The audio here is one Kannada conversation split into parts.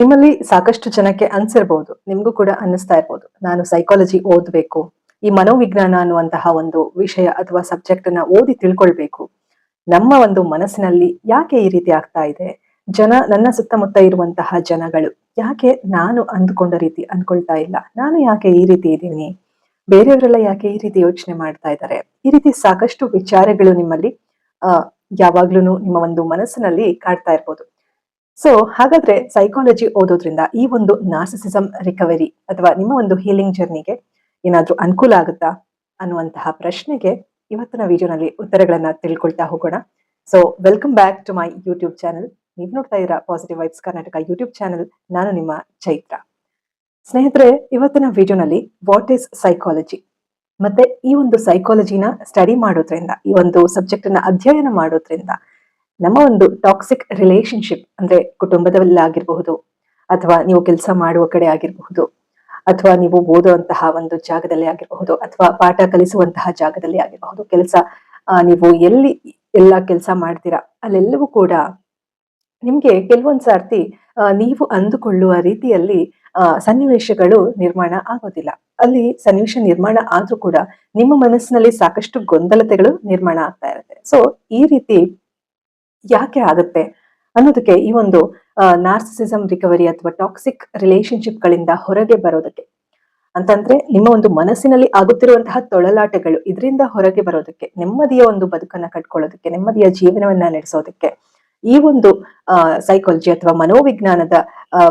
ನಿಮ್ಮಲ್ಲಿ ಸಾಕಷ್ಟು ಜನಕ್ಕೆ ಅನ್ಸಿರ್ಬಹುದು ನಿಮ್ಗೂ ಕೂಡ ಅನ್ನಿಸ್ತಾ ಇರ್ಬೋದು. ನಾನು ಸೈಕಾಲಜಿ ಓದ್ಬೇಕು, ಈ ಮನೋವಿಜ್ಞಾನ ಅನ್ನುವಂತಹ ಒಂದು ವಿಷಯ ಅಥವಾ ಸಬ್ಜೆಕ್ಟ್ ಅನ್ನ ಓದಿ ತಿಳ್ಕೊಳ್ಬೇಕು. ನಮ್ಮ ಒಂದು ಮನಸ್ಸಿನಲ್ಲಿ ಯಾಕೆ ಈ ರೀತಿ ಆಗ್ತಾ ಇದೆ? ಜನ, ನನ್ನ ಸುತ್ತಮುತ್ತ ಇರುವಂತಹ ಜನಗಳು ಯಾಕೆ ನಾನು ಅಂದುಕೊಂಡ ರೀತಿ ಅನ್ಕೊಳ್ತಾ ಇಲ್ಲ? ನಾನು ಯಾಕೆ ಈ ರೀತಿ ಇದ್ದೀನಿ? ಬೇರೆಯವರೆಲ್ಲ ಯಾಕೆ ಈ ರೀತಿ ಯೋಚನೆ ಮಾಡ್ತಾ ಇದ್ದಾರೆ? ಈ ರೀತಿ ಸಾಕಷ್ಟು ವಿಚಾರಗಳು ನಿಮ್ಮಲ್ಲಿ ಅಹ್ ಯಾವಾಗ್ಲೂ ನಿಮ್ಮ ಒಂದು ಮನಸ್ಸಿನಲ್ಲಿ ಕಾಡ್ತಾ ಇರ್ಬೋದು. ಸೊ ಹಾಗಾದ್ರೆ ಸೈಕಾಲಜಿ ಓದೋದ್ರಿಂದ ಈ ಒಂದು ನಾರ್ಸಿಸಿಸಮ್ ರಿಕವರಿ ಅಥವಾ ನಿಮ್ಮ ಒಂದು ಹೀಲಿಂಗ್ ಜರ್ನಿಗೆ ಏನಾದ್ರೂ ಅನುಕೂಲ ಆಗುತ್ತಾ ಅನ್ನುವಂತಹ ಪ್ರಶ್ನೆಗೆ ಇವತ್ತಿನ ವಿಡಿಯೋನಲ್ಲಿ ಉತ್ತರಗಳನ್ನ ತಿಳ್ಕೊಳ್ತಾ ಹೋಗೋಣ. So welcome back to my YouTube channel ನೀವು ನೋಡ್ತಾ ಇದ್ದೀರಾ positive vibes Karnataka YouTube channel ನಾನು ನಿಮ್ಮ ಚೈತ್ರ. ಸ್ನೇಹಿತರೆ, ಇವತ್ತಿನ ವಿಡಿಯೋನಲ್ಲಿ ವಾಟ್ ಈಸ್ ಸೈಕಾಲಜಿ ಮತ್ತೆ ಈ ಒಂದು ಸೈಕಾಲಜಿನ ಸ್ಟಡಿ ಮಾಡೋದ್ರಿಂದ, ಈ ಒಂದು ಸಬ್ಜೆಕ್ಟ್ ಅನ್ನ ಅಧ್ಯಯನ ಮಾಡೋದ್ರಿಂದ ನಮ್ಮ ಒಂದು ಟಾಕ್ಸಿಕ್ ರಿಲೇಶನ್ಶಿಪ್ ಅಂದ್ರೆ ಕುಟುಂಬದಲ್ಲಾಗಿರಬಹುದು, ಅಥವಾ ನೀವು ಕೆಲಸ ಮಾಡುವ ಕಡೆ ಆಗಿರಬಹುದು, ಅಥವಾ ನೀವು ಓದುವಂತಹ ಒಂದು ಜಾಗದಲ್ಲಿ ಆಗಿರಬಹುದು, ಅಥವಾ ಪಾಠ ಕಲಿಸುವಂತಹ ಜಾಗದಲ್ಲಿ ಆಗಿರಬಹುದು, ಕೆಲಸ ನೀವು ಎಲ್ಲಿ ಎಲ್ಲ ಕೆಲಸ ಮಾಡ್ತೀರಾ, ಅಲ್ಲೆಲ್ಲವೂ ಕೂಡ ನಿಮ್ಗೆ ಕೆಲವೊಂದ್ ಸಾರ್ತಿ ನೀವು ಅಂದುಕೊಳ್ಳುವ ರೀತಿಯಲ್ಲಿ ಸನ್ನಿವೇಶಗಳು ನಿರ್ಮಾಣ ಆಗೋದಿಲ್ಲ. ಅಲ್ಲಿ ಸನ್ನಿವೇಶ ನಿರ್ಮಾಣ ಆದ್ರೂ ಕೂಡ ನಿಮ್ಮ ಮನಸ್ಸಿನಲ್ಲಿ ಸಾಕಷ್ಟು ಗೊಂದಲತೆಗಳು ನಿರ್ಮಾಣ ಆಗ್ತಾ ಇರುತ್ತೆ. ಸೊ ಈ ರೀತಿ ಯಾಕೆ ಆಗುತ್ತೆ ಅನ್ನೋದಕ್ಕೆ ಈ ಒಂದು ನಾರ್ಸಿಸಿಸಮ್ ರಿಕವರಿ ಅಥವಾ ಟಾಕ್ಸಿಕ್ ರಿಲೇಶನ್ಶಿಪ್ ಗಳಿಂದ ಹೊರಗೆ ಬರೋದಕ್ಕೆ. ಅಂತಂದ್ರೆ ನಿಮ್ಮ ಒಂದು ಮನಸ್ಸಿನಲ್ಲಿ ಆಗುತ್ತಿರುವಂತಹ ತೊಳಲಾಟಗಳು ಇದರಿಂದ ಹೊರಗೆ ಬರೋದಕ್ಕೆ, ನೆಮ್ಮದಿಯ ಒಂದು ಬದುಕನ್ನ ಕಟ್ಕೊಳ್ಳೋದಕ್ಕೆ, ನೆಮ್ಮದಿಯ ಜೀವನವನ್ನ ನಡೆಸೋದಕ್ಕೆ, ಈ ಒಂದು ಸೈಕಾಲಜಿ ಅಥವಾ ಮನೋವಿಜ್ಞಾನದ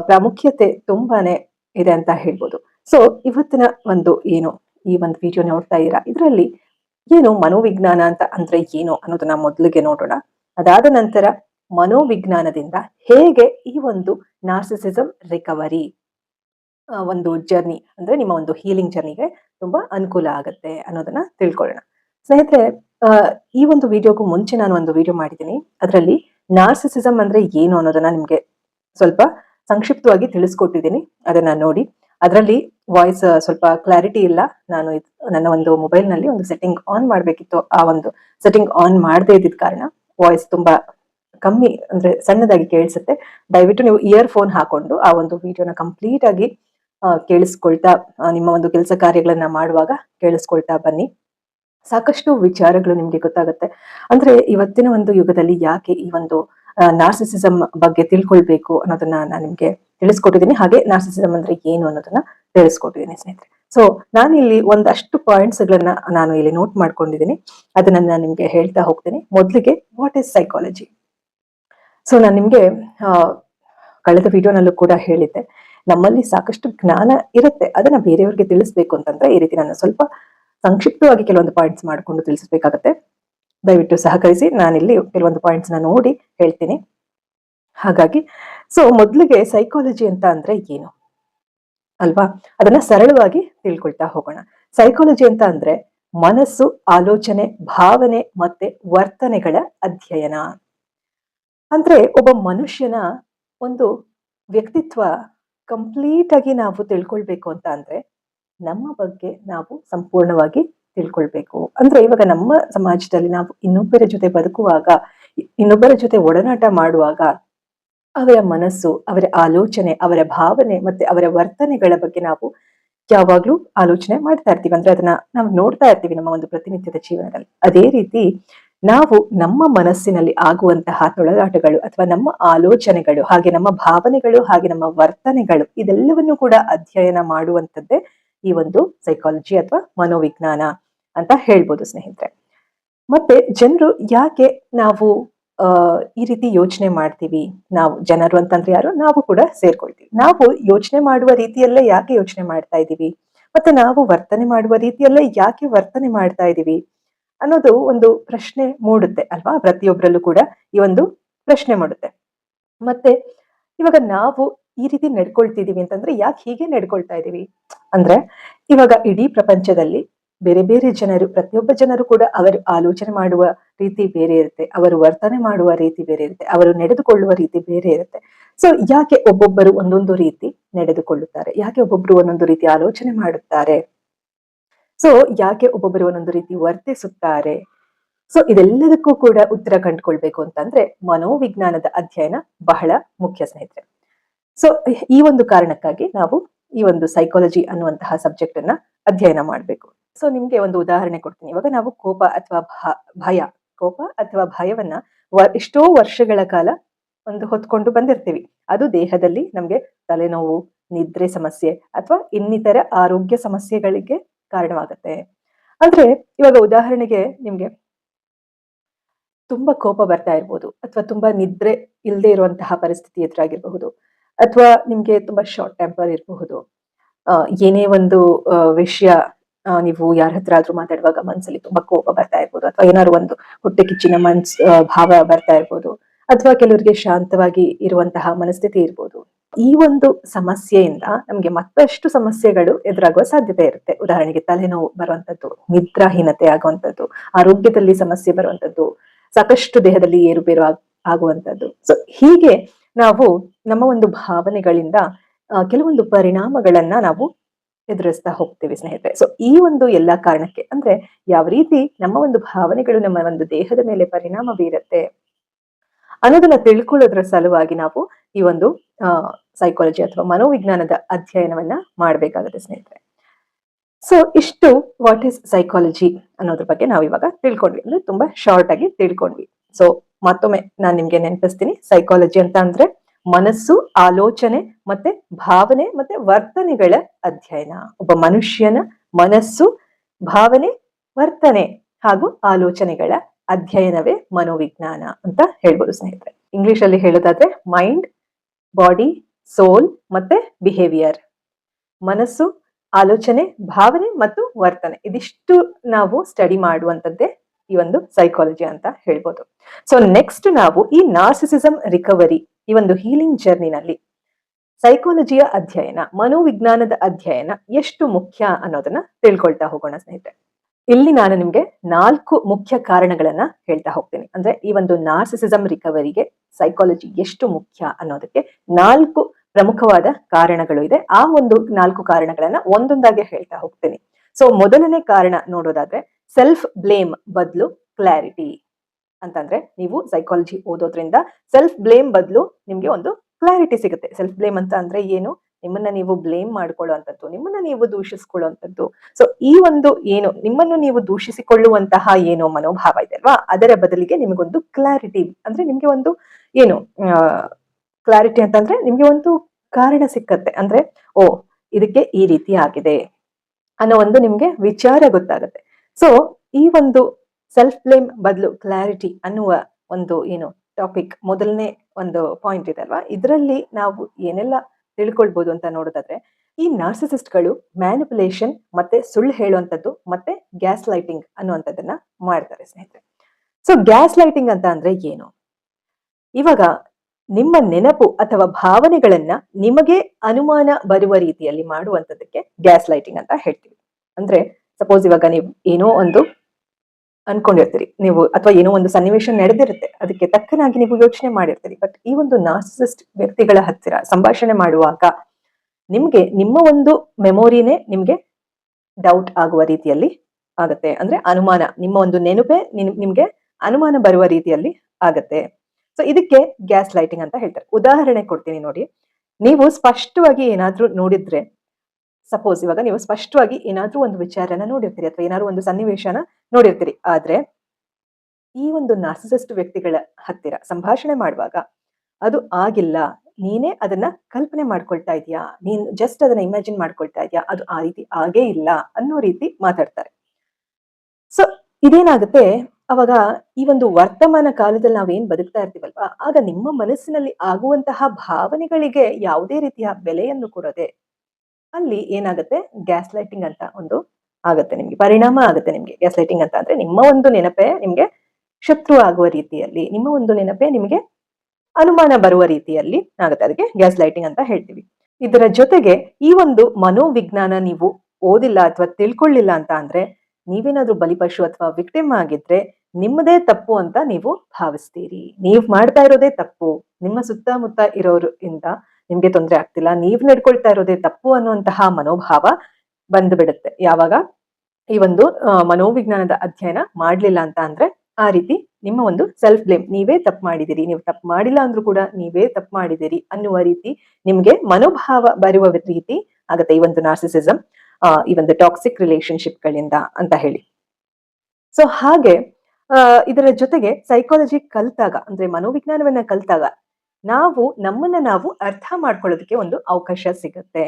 ಪ್ರಾಮುಖ್ಯತೆ ತುಂಬಾನೇ ಇದೆ ಅಂತ ಹೇಳ್ಬೋದು. ಸೊ ಇವತ್ತಿನ ಒಂದು ಏನು, ಈ ಒಂದು ವಿಡಿಯೋ ನೋಡ್ತಾ ಇದ್ದೀರಾ? ಇದರಲ್ಲಿ ಏನು ಮನೋವಿಜ್ಞಾನ ಅಂತ ಅಂದ್ರೆ ಏನು ಅನ್ನೋದನ್ನ ಮೊದಲಿಗೆ ನೋಡೋಣ. ಅದಾದ ನಂತರ ಮನೋವಿಜ್ಞಾನದಿಂದ ಹೇಗೆ ಈ ಒಂದು ನಾರ್ಸಿಸಿಸಮ್ ರಿಕವರಿ ಒಂದು ಜರ್ನಿ ಅಂದ್ರೆ ನಿಮ್ಮ ಒಂದು ಹೀಲಿಂಗ್ ಜರ್ನಿಗೆ ತುಂಬಾ ಅನುಕೂಲ ಆಗುತ್ತೆ ಅನ್ನೋದನ್ನ ತಿಳ್ಕೊಳ್ಳೋಣ. ಸ್ನೇಹಿತರೆ ಈ ಒಂದು ವಿಡಿಯೋಗೂ ಮುಂಚೆ ನಾನು ಒಂದು ವಿಡಿಯೋ ಮಾಡಿದ್ದೀನಿ. ಅದರಲ್ಲಿ ನಾರ್ಸಿಸಿಸಮ್ ಅಂದ್ರೆ ಏನು ಅನ್ನೋದನ್ನ ನಿಮ್ಗೆ ಸ್ವಲ್ಪ ಸಂಕ್ಷಿಪ್ತವಾಗಿ ತಿಳಿಸ್ಕೊಟ್ಟಿದ್ದೀನಿ. ಅದನ್ನ ನೋಡಿ. ಅದರಲ್ಲಿ ವಾಯ್ಸ್ ಸ್ವಲ್ಪ ಕ್ಲಾರಿಟಿ ಇಲ್ಲ. ನಾನು ನನ್ನ ಒಂದು ಮೊಬೈಲ್ನಲ್ಲಿ ಒಂದು ಸೆಟ್ಟಿಂಗ್ ಆನ್ ಮಾಡ್ಬೇಕಿತ್ತು. ಆ ಒಂದು ಸೆಟ್ಟಿಂಗ್ ಆನ್ ಮಾಡದೇ ಇದ್ದಿದ್ದ ಕಾರಣ ವಾಯ್ಸ್ ತುಂಬಾ ಕಮ್ಮಿ ಅಂದ್ರೆ ಸಣ್ಣದಾಗಿ ಕೇಳಿಸುತ್ತೆ. ದಯವಿಟ್ಟು ನೀವು ಇಯರ್ ಫೋನ್ ಹಾಕೊಂಡು ಆ ಒಂದು ವಿಡಿಯೋನ ಕಂಪ್ಲೀಟ್ ಆಗಿ ಕೇಳಿಸ್ಕೊಳ್ತಾ ನಿಮ್ಮ ಒಂದು ಕೆಲಸ ಕಾರ್ಯಗಳನ್ನ ಮಾಡುವಾಗ ಕೇಳಿಸ್ಕೊಳ್ತಾ ಬನ್ನಿ. ಸಾಕಷ್ಟು ವಿಚಾರಗಳು ನಿಮ್ಗೆ ಗೊತ್ತಾಗುತ್ತೆ. ಅಂದ್ರೆ ಇವತ್ತಿನ ಒಂದು ಯುಗದಲ್ಲಿ ಯಾಕೆ ಈ ಒಂದು ನಾರ್ಸಿಸಿಸಮ್ ಬಗ್ಗೆ ತಿಳ್ಕೊಳ್ಬೇಕು ಅನ್ನೋದನ್ನ ನಾನು ನಿಮ್ಗೆ ತಿಳಿಸ್ಕೊಟ್ಟಿದ್ದೀನಿ. ಹಾಗೆ ನಾರ್ಸಿಸಿಸಮ್ ಅಂದ್ರೆ ಏನು ಅನ್ನೋದನ್ನ ತಿಳಿಸ್ಕೊಟ್ಟಿದ್ದೀನಿ ಸ್ನೇಹಿತರೆ. ಸೊ ನಾನಿಲ್ಲಿ ಒಂದಷ್ಟು ಪಾಯಿಂಟ್ಸ್ ಗಳನ್ನ ನಾನು ಇಲ್ಲಿ ನೋಟ್ ಮಾಡ್ಕೊಂಡಿದ್ದೀನಿ. ಅದನ್ನ ನಾನು ನಿಮ್ಗೆ ಹೇಳ್ತಾ ಹೋಗ್ತೀನಿ. ಮೊದಲಿಗೆ ವಾಟ್ ಇಸ್ ಸೈಕಾಲಜಿ ಸೊ ನಾನು ನಿಮ್ಗೆ ಕಳೆದ ವಿಡಿಯೋನಲ್ಲೂ ಕೂಡ ಹೇಳಿದ್ದೆ. ನಮ್ಮಲ್ಲಿ ಸಾಕಷ್ಟು ಜ್ಞಾನ ಇರುತ್ತೆ. ಅದನ್ನ ಬೇರೆಯವ್ರಿಗೆ ತಿಳಿಸ್ಬೇಕು ಅಂತಂದ್ರೆ ಈ ರೀತಿ ನಾನು ಸ್ವಲ್ಪ ಸಂಕ್ಷಿಪ್ತವಾಗಿ ಕೆಲವೊಂದು ಪಾಯಿಂಟ್ಸ್ ಮಾಡ್ಕೊಂಡು ತಿಳಿಸ್ಬೇಕಾಗತ್ತೆ. ದಯವಿಟ್ಟು ಸಹಕರಿಸಿ. ನಾನಿಲ್ಲಿ ಕೆಲವೊಂದು ಪಾಯಿಂಟ್ಸ್ನ ನೋಡಿ ಹೇಳ್ತೀನಿ. ಹಾಗಾಗಿ ಸೊ ಮೊದಲಿಗೆ ಸೈಕಾಲಜಿ ಅಂತ ಅಂದ್ರೆ ಏನು? ಅಲ್ವಾ? ಅದನ್ನ ಸರಳವಾಗಿ ತಿಳ್ಕೊಳ್ತಾ ಹೋಗೋಣ. ಸೈಕಾಲಜಿ ಅಂತ ಅಂದ್ರೆ ಮನಸ್ಸು, ಆಲೋಚನೆ, ಭಾವನೆ ಮತ್ತೆ ವರ್ತನೆಗಳ ಅಧ್ಯಯನ. ಅಂದ್ರೆ ಒಬ್ಬ ಮನುಷ್ಯನ ಒಂದು ವ್ಯಕ್ತಿತ್ವ ಕಂಪ್ಲೀಟ್ ಆಗಿ ನಾವು ತಿಳ್ಕೊಳ್ಬೇಕು ಅಂತ ಅಂದ್ರೆ ನಮ್ಮ ಬಗ್ಗೆ ನಾವು ಸಂಪೂರ್ಣವಾಗಿ ತಿಳ್ಕೊಳ್ಬೇಕು. ಅಂದ್ರೆ ಇವಾಗ ನಮ್ಮ ಸಮಾಜದಲ್ಲಿ ನಾವು ಇನ್ನೊಬ್ಬರ ಜೊತೆ ಬದುಕುವಾಗ, ಇನ್ನೊಬ್ಬರ ಜೊತೆ ಒಡನಾಟ ಮಾಡುವಾಗ ಅವರ ಮನಸ್ಸು, ಅವರ ಆಲೋಚನೆ, ಅವರ ಭಾವನೆ ಮತ್ತೆ ಅವರ ವರ್ತನೆಗಳ ಬಗ್ಗೆ ನಾವು ಯಾವಾಗ್ಲೂ ಆಲೋಚನೆ ಮಾಡ್ತಾ ಇರ್ತೀವಿ. ಅಂದ್ರೆ ಅದನ್ನ ನಾವು ನೋಡ್ತಾ ಇರ್ತೀವಿ ನಮ್ಮ ಒಂದು ಪ್ರತಿನಿತ್ಯದ ಜೀವನದಲ್ಲಿ. ಅದೇ ರೀತಿ ನಾವು ನಮ್ಮ ಮನಸ್ಸಿನಲ್ಲಿ ಆಗುವಂತಹ ತೊಳಲಾಟಗಳು ಅಥವಾ ನಮ್ಮ ಆಲೋಚನೆಗಳು, ಹಾಗೆ ನಮ್ಮ ಭಾವನೆಗಳು, ಹಾಗೆ ನಮ್ಮ ವರ್ತನೆಗಳು, ಇದೆಲ್ಲವನ್ನು ಕೂಡ ಅಧ್ಯಯನ ಮಾಡುವಂಥದ್ದೇ ಈ ಒಂದು ಸೈಕಾಲಜಿ ಅಥವಾ ಮನೋವಿಜ್ಞಾನ ಅಂತ ಹೇಳ್ಬೋದು ಸ್ನೇಹಿತರೆ. ಮತ್ತೆ ಜನರು ಯಾಕೆ ನಾವು ಈ ರೀತಿ ಯೋಚನೆ ಮಾಡ್ತೀವಿ. ನಾವು ಜನರು ಅಂತಂದ್ರೆ ಯಾರು? ನಾವು ಕೂಡ ಸೇರ್ಕೊಳ್ತೀವಿ. ನಾವು ಯೋಚನೆ ಮಾಡುವ ರೀತಿಯಲ್ಲೇ ಯಾಕೆ ಯೋಚನೆ ಮಾಡ್ತಾ ಇದ್ದೀವಿ? ಮತ್ತೆ ನಾವು ವರ್ತನೆ ಮಾಡುವ ರೀತಿಯಲ್ಲೇ ಯಾಕೆ ವರ್ತನೆ ಮಾಡ್ತಾ ಇದ್ದೀವಿ? ಅನ್ನೋದು ಒಂದು ಪ್ರಶ್ನೆ ಮೂಡುತ್ತೆ ಅಲ್ವಾ? ಪ್ರತಿಯೊಬ್ಬರಲ್ಲೂ ಕೂಡ ಈ ಒಂದು ಪ್ರಶ್ನೆ ಮಾಡುತ್ತೆ. ಮತ್ತೆ ಇವಾಗ ನಾವು ಈ ರೀತಿ ನಡ್ಕೊಳ್ತಿದೀವಿ ಅಂತಂದ್ರೆ ಯಾಕೆ ಹೀಗೆ ನಡ್ಕೊಳ್ತಾ ಇದೀವಿ ಅಂದ್ರೆ ಇವಾಗ ಇಡೀ ಪ್ರಪಂಚದಲ್ಲಿ ಬೇರೆ ಬೇರೆ ಜನರು, ಪ್ರತಿಯೊಬ್ಬ ಜನರು ಕೂಡ ಅವರು ಆಲೋಚನೆ ಮಾಡುವ ರೀತಿ ಬೇರೆ ಇರುತ್ತೆ, ಅವರು ವರ್ತನೆ ಮಾಡುವ ರೀತಿ ಬೇರೆ ಇರುತ್ತೆ, ಅವರು ನಡೆದುಕೊಳ್ಳುವ ರೀತಿ ಬೇರೆ ಇರುತ್ತೆ. ಸೊ ಯಾಕೆ ಒಬ್ಬೊಬ್ಬರು ಒಂದೊಂದು ರೀತಿ ನಡೆದುಕೊಳ್ಳುತ್ತಾರೆ? ಯಾಕೆ ಒಬ್ಬೊಬ್ಬರು ಒಂದೊಂದು ರೀತಿ ಆಲೋಚನೆ ಮಾಡುತ್ತಾರೆ? ಸೊ ಯಾಕೆ ಒಬ್ಬೊಬ್ಬರು ಒಂದೊಂದು ರೀತಿ ವರ್ತಿಸುತ್ತಾರೆ? ಸೊ ಇದೆಲ್ಲದಕ್ಕೂ ಕೂಡ ಉತ್ತರ ಕಂಡುಕೊಳ್ಬೇಕು ಅಂತಂದ್ರೆ, ಮನೋವಿಜ್ಞಾನದ ಅಧ್ಯಯನ ಬಹಳ ಮುಖ್ಯ ಸ್ನೇಹಿತರೆ. ಸೊ ಈ ಒಂದು ಕಾರಣಕ್ಕಾಗಿ ನಾವು ಈ ಒಂದು ಸೈಕಾಲಜಿ ಅನ್ನುವಂತಹ ಸಬ್ಜೆಕ್ಟ್ ಅನ್ನ ಅಧ್ಯಯನ ಮಾಡಬೇಕು. ಸೊ ನಿಮ್ಗೆ ಒಂದು ಉದಾಹರಣೆ ಕೊಡ್ತೀನಿ. ಇವಾಗ ನಾವು ಕೋಪ ಅಥವಾ ಭಯ, ಕೋಪ ಅಥವಾ ಭಯವನ್ನ ಎಷ್ಟೋ ವರ್ಷಗಳ ಕಾಲ ಒಂದು ಹೊತ್ಕೊಂಡು ಬಂದಿರ್ತೀವಿ. ಅದು ದೇಹದಲ್ಲಿ ನಮ್ಗೆ ತಲೆನೋವು, ನಿದ್ರೆ ಸಮಸ್ಯೆ ಅಥವಾ ಇನ್ನಿತರ ಆರೋಗ್ಯ ಸಮಸ್ಯೆಗಳಿಗೆ ಕಾರಣವಾಗುತ್ತೆ. ಅಂದ್ರೆ ಇವಾಗ ಉದಾಹರಣೆಗೆ ನಿಮ್ಗೆ ತುಂಬಾ ಕೋಪ ಬರ್ತಾ ಇರ್ಬೋದು ಅಥವಾ ತುಂಬಾ ನಿದ್ರೆ ಇಲ್ಲದೆ ಇರುವಂತಹ ಪರಿಸ್ಥಿತಿ ಎದುರಾಗಿರಬಹುದು ಅಥವಾ ನಿಮ್ಗೆ ತುಂಬಾ ಶಾರ್ಟ್ ಟೆಂಪರ್ ಇರಬಹುದು. ಏನೇ ಒಂದು ವಿಷಯ ನೀವು ಯಾರ ಹತ್ರ ಆದ್ರೂ ಮಾತಾಡುವಾಗ ಮನ್ಸಲ್ಲಿ ತುಂಬಾ ಕೋಪ ಬರ್ತಾ ಇರ್ಬೋದು. ಅಥವಾ ಏನಾದ್ರು ಒಂದು ಹೊಟ್ಟೆ ಕಿಚ್ಚಿನ ಮನ್ಸ್ ಭಾವ ಬರ್ತಾ ಇರ್ಬೋದು. ಅಥವಾ ಕೆಲವರಿಗೆ ಶಾಂತವಾಗಿ ಇರುವಂತಹ ಮನಸ್ಥಿತಿ ಇರ್ಬೋದು. ಈ ಒಂದು ಸಮಸ್ಯೆಯಿಂದ ನಮ್ಗೆ ಮತ್ತಷ್ಟು ಸಮಸ್ಯೆಗಳು ಎದುರಾಗುವ ಸಾಧ್ಯತೆ ಇರುತ್ತೆ. ಉದಾಹರಣೆಗೆ ತಲೆನೋವು ಬರುವಂತದ್ದು, ನಿದ್ರಾಹೀನತೆ ಆಗುವಂತದ್ದು, ಆರೋಗ್ಯದಲ್ಲಿ ಸಮಸ್ಯೆ ಬರುವಂತದ್ದು, ಸಾಕಷ್ಟು ದೇಹದಲ್ಲಿ ಏರುಪೇರು ಆಗ್- ಆಗುವಂತದ್ದು. ಸೊ ಹೀಗೆ ನಾವು ನಮ್ಮ ಒಂದು ಭಾವನೆಗಳಿಂದ ಕೆಲವೊಂದು ಪರಿಣಾಮಗಳನ್ನ ನಾವು ಎದುರಿಸ್ತಾ ಹೋಗ್ತೀವಿ ಸ್ನೇಹಿತರೆ. ಸೊ ಈ ಒಂದು ಎಲ್ಲಾ ಕಾರಣಕ್ಕೆ ಅಂದ್ರೆ ಯಾವ ರೀತಿ ನಮ್ಮ ಒಂದು ಭಾವನೆಗಳು ನಮ್ಮ ಒಂದು ದೇಹದ ಮೇಲೆ ಪರಿಣಾಮ ಬೀರುತ್ತೆ ಅನ್ನೋದನ್ನ ತಿಳ್ಕೊಳ್ಳೋದ್ರ ಸಲುವಾಗಿ ನಾವು ಈ ಒಂದು ಸೈಕಾಲಜಿ ಅಥವಾ ಮನೋವಿಜ್ಞಾನದ ಅಧ್ಯಯನವನ್ನ ಮಾಡಬೇಕಾಗುತ್ತೆ ಸ್ನೇಹಿತರೆ. ಸೊ ಇಷ್ಟು ವಾಟ್ ಈಸ್ ಸೈಕಾಲಜಿ ಅನ್ನೋದ್ರ ಬಗ್ಗೆ ನಾವು ಇವಾಗ ತಿಳ್ಕೊಂಡ್ವಿ. ಅಂದ್ರೆ ತುಂಬಾ ಶಾರ್ಟ್ ಆಗಿ ತಿಳ್ಕೊಂಡ್ವಿ. ಸೊ ಮತ್ತೊಮ್ಮೆ ನಾನು ನಿಮ್ಗೆ ನೆನಪಿಸ್ತೀನಿ. ಸೈಕಾಲಜಿ ಅಂತ ಅಂದ್ರೆ ಮನಸ್ಸು, ಆಲೋಚನೆ ಮತ್ತೆ ಭಾವನೆ ಮತ್ತೆ ವರ್ತನೆಗಳ ಅಧ್ಯಯನ. ಒಬ್ಬ ಮನುಷ್ಯನ ಮನಸ್ಸು, ಭಾವನೆ, ವರ್ತನೆ ಹಾಗೂ ಆಲೋಚನೆಗಳ ಅಧ್ಯಯನವೇ ಮನೋವಿಜ್ಞಾನ ಅಂತ ಹೇಳ್ಬೋದು ಸ್ನೇಹಿತರೆ. ಇಂಗ್ಲಿಷ್ ಅಲ್ಲಿ ಹೇಳೋದಾದ್ರೆ ಮೈಂಡ್, ಬಾಡಿ, ಸೋಲ್ ಮತ್ತೆ ಬಿಹೇವಿಯರ್. ಮನಸ್ಸು, ಆಲೋಚನೆ, ಭಾವನೆ ಮತ್ತು ವರ್ತನೆ ಇದಿಷ್ಟು ನಾವು ಸ್ಟಡಿ ಮಾಡುವಂಥದ್ದೇ ಈ ಒಂದು ಸೈಕಾಲಜಿ ಅಂತ ಹೇಳ್ಬೋದು. ಸೊ, ನೆಕ್ಸ್ಟ್ ನಾವು ಈ ನಾರ್ಸಿಸಿಸಮ್ ರಿಕವರಿ ಈ ಒಂದು ಹೀಲಿಂಗ್ ಜರ್ನಿನಲ್ಲಿ ಸೈಕಾಲಜಿಯ ಅಧ್ಯಯನ, ಮನೋವಿಜ್ಞಾನದ ಅಧ್ಯಯನ ಎಷ್ಟು ಮುಖ್ಯ ಅನ್ನೋದನ್ನ ತಿಳ್ಕೊಳ್ತಾ ಹೋಗೋಣ ಸ್ನೇಹಿತರೆ. ಇಲ್ಲಿ ನಾನು ನಿಮ್ಗೆ ನಾಲ್ಕು ಮುಖ್ಯ ಕಾರಣಗಳನ್ನ ಹೇಳ್ತಾ ಹೋಗ್ತೀನಿ. ಅಂದ್ರೆ ಈ ಒಂದು ನಾರ್ಸಿಸಿಸಮ್ ರಿಕವರಿಗೆ ಸೈಕಾಲಜಿ ಎಷ್ಟು ಮುಖ್ಯ ಅನ್ನೋದಕ್ಕೆ ನಾಲ್ಕು ಪ್ರಮುಖವಾದ ಕಾರಣಗಳು ಇದೆ. ಆ ಒಂದು ನಾಲ್ಕು ಕಾರಣಗಳನ್ನ ಒಂದೊಂದಾಗಿ ಹೇಳ್ತಾ ಹೋಗ್ತೀನಿ. ಸೊ ಮೊದಲನೇ ಕಾರಣ ನೋಡೋದಾದ್ರೆ ಸೆಲ್ಫ್ ಬ್ಲೇಮ್ ಬದಲು ಕ್ಲಾರಿಟಿ ಅಂತಂದ್ರೆ ನೀವು ಸೈಕಾಲಜಿ ಓದೋದ್ರಿಂದ ಸೆಲ್ಫ್ ಬ್ಲೇಮ್ ಬದಲು ನಿಮ್ಗೆ ಒಂದು ಕ್ಲಾರಿಟಿ ಸಿಗುತ್ತೆ. ಸೆಲ್ಫ್ ಬ್ಲೇಮ್ ಅಂತ ಅಂದ್ರೆ ಏನು? ನಿಮ್ಮನ್ನ ನೀವು ಬ್ಲೇಮ್ ಮಾಡ್ಕೊಳ್ಳುವಂಥದ್ದು, ನಿಮ್ಮನ್ನ ನೀವು ದೂಷಿಸಿಕೊಳ್ಳುವಂಥದ್ದು. ಸೊ ಈ ಒಂದು ಏನು, ನಿಮ್ಮನ್ನು ನೀವು ದೂಷಿಸಿಕೊಳ್ಳುವಂತಹ ಏನು ಮನೋಭಾವ ಇದೆ ಅಲ್ವಾ? ಅದರ ಬದಲಿಗೆ ನಿಮಗೊಂದು ಕ್ಲಾರಿಟಿ ಅಂದ್ರೆ ನಿಮ್ಗೆ ಒಂದು ಏನು ಕ್ಲಾರಿಟಿ ಅಂತಂದ್ರೆ ನಿಮ್ಗೆ ಒಂದು ಕಾರಣ ಸಿಕ್ಕತ್ತೆ. ಅಂದ್ರೆ, ಓ, ಇದಕ್ಕೆ ಈ ರೀತಿ ಆಗಿದೆ ಅನ್ನೋ ಒಂದು ನಿಮ್ಗೆ ವಿಚಾರ ಗೊತ್ತಾಗುತ್ತೆ. ಸೊ ಈ ಒಂದು ಸೆಲ್ಫ್ ಬ್ಲೇಮ್ ಬದಲು ಕ್ಲಾರಿಟಿ ಅನ್ನುವ ಒಂದು ಏನು ಟಾಪಿಕ್ ಮೊದಲನೇ ಒಂದು ಪಾಯಿಂಟ್ ಇದೆ ಅಲ್ವಾ? ಇದರಲ್ಲಿ ನಾವು ಏನೆಲ್ಲ ತಿಳ್ಕೊಳ್ಬೋದು ಅಂತ ನೋಡೋದಾದ್ರೆ, ಈ ನಾರ್ಸಿಸಿಸ್ಟ್ಗಳು ಮ್ಯಾನಿಪುಲೇಷನ್ ಮತ್ತೆ ಸುಳ್ಳು ಹೇಳುವಂಥದ್ದು ಮತ್ತೆ ಗ್ಯಾಸ್ ಲೈಟಿಂಗ್ ಅನ್ನುವಂಥದ್ದನ್ನ ಮಾಡ್ತಾರೆ ಸ್ನೇಹಿತರೆ. ಸೊ ಗ್ಯಾಸ್ ಲೈಟಿಂಗ್ ಅಂತ ಅಂದ್ರೆ ಏನು? ಇವಾಗ ನಿಮ್ಮ ನೆನಪು ಅಥವಾ ಭಾವನೆಗಳನ್ನ ನಿಮಗೆ ಅನುಮಾನ ಬರುವ ರೀತಿಯಲ್ಲಿ ಮಾಡುವಂಥದ್ದಕ್ಕೆ ಗ್ಯಾಸ್ ಲೈಟಿಂಗ್ ಅಂತ ಹೇಳ್ತೀವಿ. ಅಂದ್ರೆ ಸಪೋಸ್ ಇವಾಗ ನೀವು ಏನೋ ಒಂದು ಅನ್ಕೊಂಡಿರ್ತೀರಿ. ನೀವು ಅಥವಾ ಏನೋ ಒಂದು ಸನ್ನಿವೇಶ ನಡೆದಿರುತ್ತೆ. ಅದಕ್ಕೆ ತಕ್ಕನಾಗಿ ನೀವು ಯೋಚನೆ ಮಾಡಿರ್ತೀರಿ. ಬಟ್ ಈ ಒಂದು ನಾರ್ಸಿಸಿಸ್ಟ್ ವ್ಯಕ್ತಿಗಳ ಹತ್ತಿರ ಸಂಭಾಷಣೆ ಮಾಡುವಾಗ ನಿಮ್ಗೆ ನಿಮ್ಮ ಒಂದು ಮೆಮೊರಿನೇ ನಿಮ್ಗೆ ಡೌಟ್ ಆಗುವ ರೀತಿಯಲ್ಲಿ ಆಗತ್ತೆ. ಅಂದ್ರೆ ಅನುಮಾನ, ನಿಮ್ಮ ಒಂದು ನೆನಪೇ ನಿಮ್- ನಿಮ್ಗೆ ಅನುಮಾನ ಬರುವ ರೀತಿಯಲ್ಲಿ ಆಗತ್ತೆ. ಸೊ ಇದಕ್ಕೆ ಗ್ಯಾಸ್ ಲೈಟಿಂಗ್ ಅಂತ ಹೇಳ್ತಾರೆ. ಉದಾಹರಣೆ ಕೊಡ್ತೀನಿ ನೋಡಿ. ನೀವು ಸ್ಪಷ್ಟವಾಗಿ ಏನಾದ್ರೂ ನೋಡಿದ್ರೆ ಸಪೋಸ್ ಇವಾಗ ನೀವು ಸ್ಪಷ್ಟವಾಗಿ ಏನಾದ್ರೂ ಒಂದು ವಿಚಾರನ ನೋಡಿರ್ತೀರಿ ಅಥವಾ ಏನಾದ್ರು ಒಂದು ಸನ್ನಿವೇಶನ ನೋಡಿರ್ತೀರಿ. ಆದ್ರೆ ಈ ಒಂದು ನಾರ್ಸಿಸಿಸ್ಟ್ ವ್ಯಕ್ತಿಗಳ ಹತ್ತಿರ ಸಂಭಾಷಣೆ ಮಾಡುವಾಗ ಅದು ಆಗಿಲ್ಲ, ನೀನೇ ಅದನ್ನ ಕಲ್ಪನೆ ಮಾಡ್ಕೊಳ್ತಾ ಇದೀಯಾ ನೀನ್ ಜಸ್ಟ್ ಅದನ್ನ ಇಮ್ಯಾಜಿನ್ ಮಾಡ್ಕೊಳ್ತಾ ಇದೀಯಾ ಅದು ಆ ರೀತಿ ಆಗೇ ಇಲ್ಲ ಅನ್ನೋ ರೀತಿ ಮಾತಾಡ್ತಾರೆ. ಸೊ ಇದೇನಾಗುತ್ತೆ? ಅವಾಗ ಈ ಒಂದು ವರ್ತಮಾನ ಕಾಲದಲ್ಲಿ ನಾವೇನ್ ಬದುಕ್ತಾ ಇರ್ತೀವಲ್ವಾ? ಆಗ ನಿಮ್ಮ ಮನಸ್ಸಿನಲ್ಲಿ ಆಗುವಂತಹ ಭಾವನೆಗಳಿಗೆ ಯಾವುದೇ ರೀತಿಯ ಬೆಲೆಯನ್ನು ಕೊಡದೆ ಅಲ್ಲಿ ಏನಾಗುತ್ತೆ? ಗ್ಯಾಸ್ ಲೈಟಿಂಗ್ ಅಂತ ಒಂದು ಆಗುತ್ತೆ ನಿಮ್ಗೆ. ಪರಿಣಾಮ ಆಗುತ್ತೆ ನಿಮ್ಗೆ. ಗ್ಯಾಸ್ ಲೈಟಿಂಗ್ ಅಂತ ಅಂದ್ರೆ ನಿಮ್ಮ ಒಂದು ನೆನಪೇ ನಿಮ್ಗೆ ಶತ್ರು ಆಗುವ ರೀತಿಯಲ್ಲಿ, ನಿಮ್ಮ ಒಂದು ನೆನಪೇ ನಿಮಗೆ ಅನುಮಾನ ಬರುವ ರೀತಿಯಲ್ಲಿ ಆಗುತ್ತೆ. ಅದಕ್ಕೆ ಗ್ಯಾಸ್ ಲೈಟಿಂಗ್ ಅಂತ ಹೇಳ್ತೀವಿ. ಇದರ ಜೊತೆಗೆ ಈ ಒಂದು ಮನೋವಿಜ್ಞಾನ ನೀವು ಓದಿಲ್ಲ ಅಥವಾ ತಿಳ್ಕೊಳ್ಳಿಲ್ಲ ಅಂತ ಅಂದ್ರೆ ನೀವೇನಾದ್ರೂ ಬಲಿಪಶು ಅಥವಾ ವಿಕ್ಟಿಮ್ ಆಗಿದ್ರೆ ನಿಮ್ಮದೇ ತಪ್ಪು ಅಂತ ನೀವು ಭಾವಿಸ್ತೀರಿ. ನೀವು ಮಾಡ್ತಾ ಇರೋದೇ ತಪ್ಪು. ನಿಮ್ಮ ಸುತ್ತಮುತ್ತ ಇರೋರು ಇಂದ ನಿಮ್ಗೆ ತೊಂದರೆ ಆಗ್ತಿಲ್ಲ. ನೀವ್ ನಡ್ಕೊಳ್ತಾ ಇರೋದೇ ತಪ್ಪು ಅನ್ನುವಂತಹ ಮನೋಭಾವ ಬಂದು ಬಿಡುತ್ತೆ ಯಾವಾಗ? ಈ ಒಂದು ಮನೋವಿಜ್ಞಾನದ ಅಧ್ಯಯನ ಮಾಡ್ಲಿಲ್ಲ ಅಂತ ಅಂದ್ರೆ ಆ ರೀತಿ ನಿಮ್ಮ ಒಂದು ಸೆಲ್ಫ್ ಬ್ಲೇಮ್ ನೀವೇ ತಪ್ಪು ಮಾಡಿದಿರಿ ನೀವು ತಪ್ಪು ಮಾಡಿಲ್ಲ ಅಂದ್ರೂ ಕೂಡ ನೀವೇ ತಪ್ಪು ಮಾಡಿದಿರಿ ಅನ್ನುವ ರೀತಿ ನಿಮ್ಗೆ ಮನೋಭಾವ ಬರುವ ರೀತಿ ಆಗತ್ತೆ. ಈ ಒಂದು ನಾರ್ಸಿಸಿಸಮ್ ಈ ಒಂದು ಟಾಕ್ಸಿಕ್ ರಿಲೇಶನ್ಶಿಪ್ ಗಳಿಂದ ಅಂತ ಹೇಳಿ. ಸೊ ಹಾಗೆ ಇದರ ಜೊತೆಗೆ ಸೈಕಾಲಜಿ ಕಲ್ತಾಗ, ಅಂದ್ರೆ ಮನೋವಿಜ್ಞಾನವನ್ನ ಕಲ್ತಾಗ ನಾವು ನಮ್ಮನ್ನ ನಾವು ಅರ್ಥ ಮಾಡ್ಕೊಳ್ಳೋದಕ್ಕೆ ಒಂದು ಅವಕಾಶ ಸಿಗುತ್ತೆ.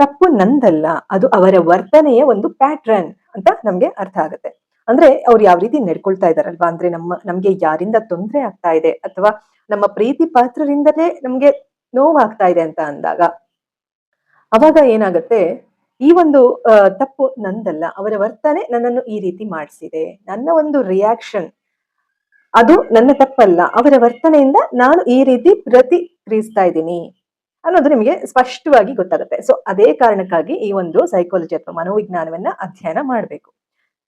ತಪ್ಪು ನಂದಲ್ಲ, ಅದು ಅವರ ವರ್ತನೆಯ ಒಂದು ಪ್ಯಾಟ್ರನ್ ಅಂತ ನಮ್ಗೆ ಅರ್ಥ ಆಗುತ್ತೆ. ಅಂದ್ರೆ ಅವ್ರು ಯಾವ ರೀತಿ ನಡ್ಕೊಳ್ತಾ ಇದಾರಲ್ವಾ ಅಂದ್ರೆ ನಮ್ಮ, ನಮ್ಗೆ ಯಾರಿಂದ ತೊಂದರೆ ಆಗ್ತಾ ಇದೆ? ಅಥವಾ ನಮ್ಮ ಪ್ರೀತಿ ಪಾತ್ರರಿಂದಲೇ ನಮ್ಗೆ ನೋವಾಗ್ತಾ ಇದೆ ಅಂತ ಅಂದಾಗ, ಅವಾಗ ಏನಾಗುತ್ತೆ? ಈ ಒಂದು ತಪ್ಪು ನಂದಲ್ಲ, ಅವರ ವರ್ತನೆ ನನ್ನನ್ನು ಈ ರೀತಿ ಮಾಡಿಸಿದೆ. ನನ್ನ ಒಂದು ರಿಯಾಕ್ಷನ್ ಅದು ನನ್ನ ತಪ್ಪಲ್ಲ. ಅವರ ವರ್ತನೆಯಿಂದ ನಾನು ಈ ರೀತಿ ಪ್ರತಿಕ್ರಿಯಿಸ್ತಾ ಇದ್ದೀನಿ ಅನ್ನೋದು ನಿಮಗೆ ಸ್ಪಷ್ಟವಾಗಿ ಗೊತ್ತಾಗುತ್ತೆ. ಸೊ ಅದೇ ಕಾರಣಕ್ಕಾಗಿ ಈ ಒಂದು ಸೈಕಾಲಜಿ ಅಥವಾ ಮನೋವಿಜ್ಞಾನವನ್ನ ಅಧ್ಯಯನ ಮಾಡಬೇಕು.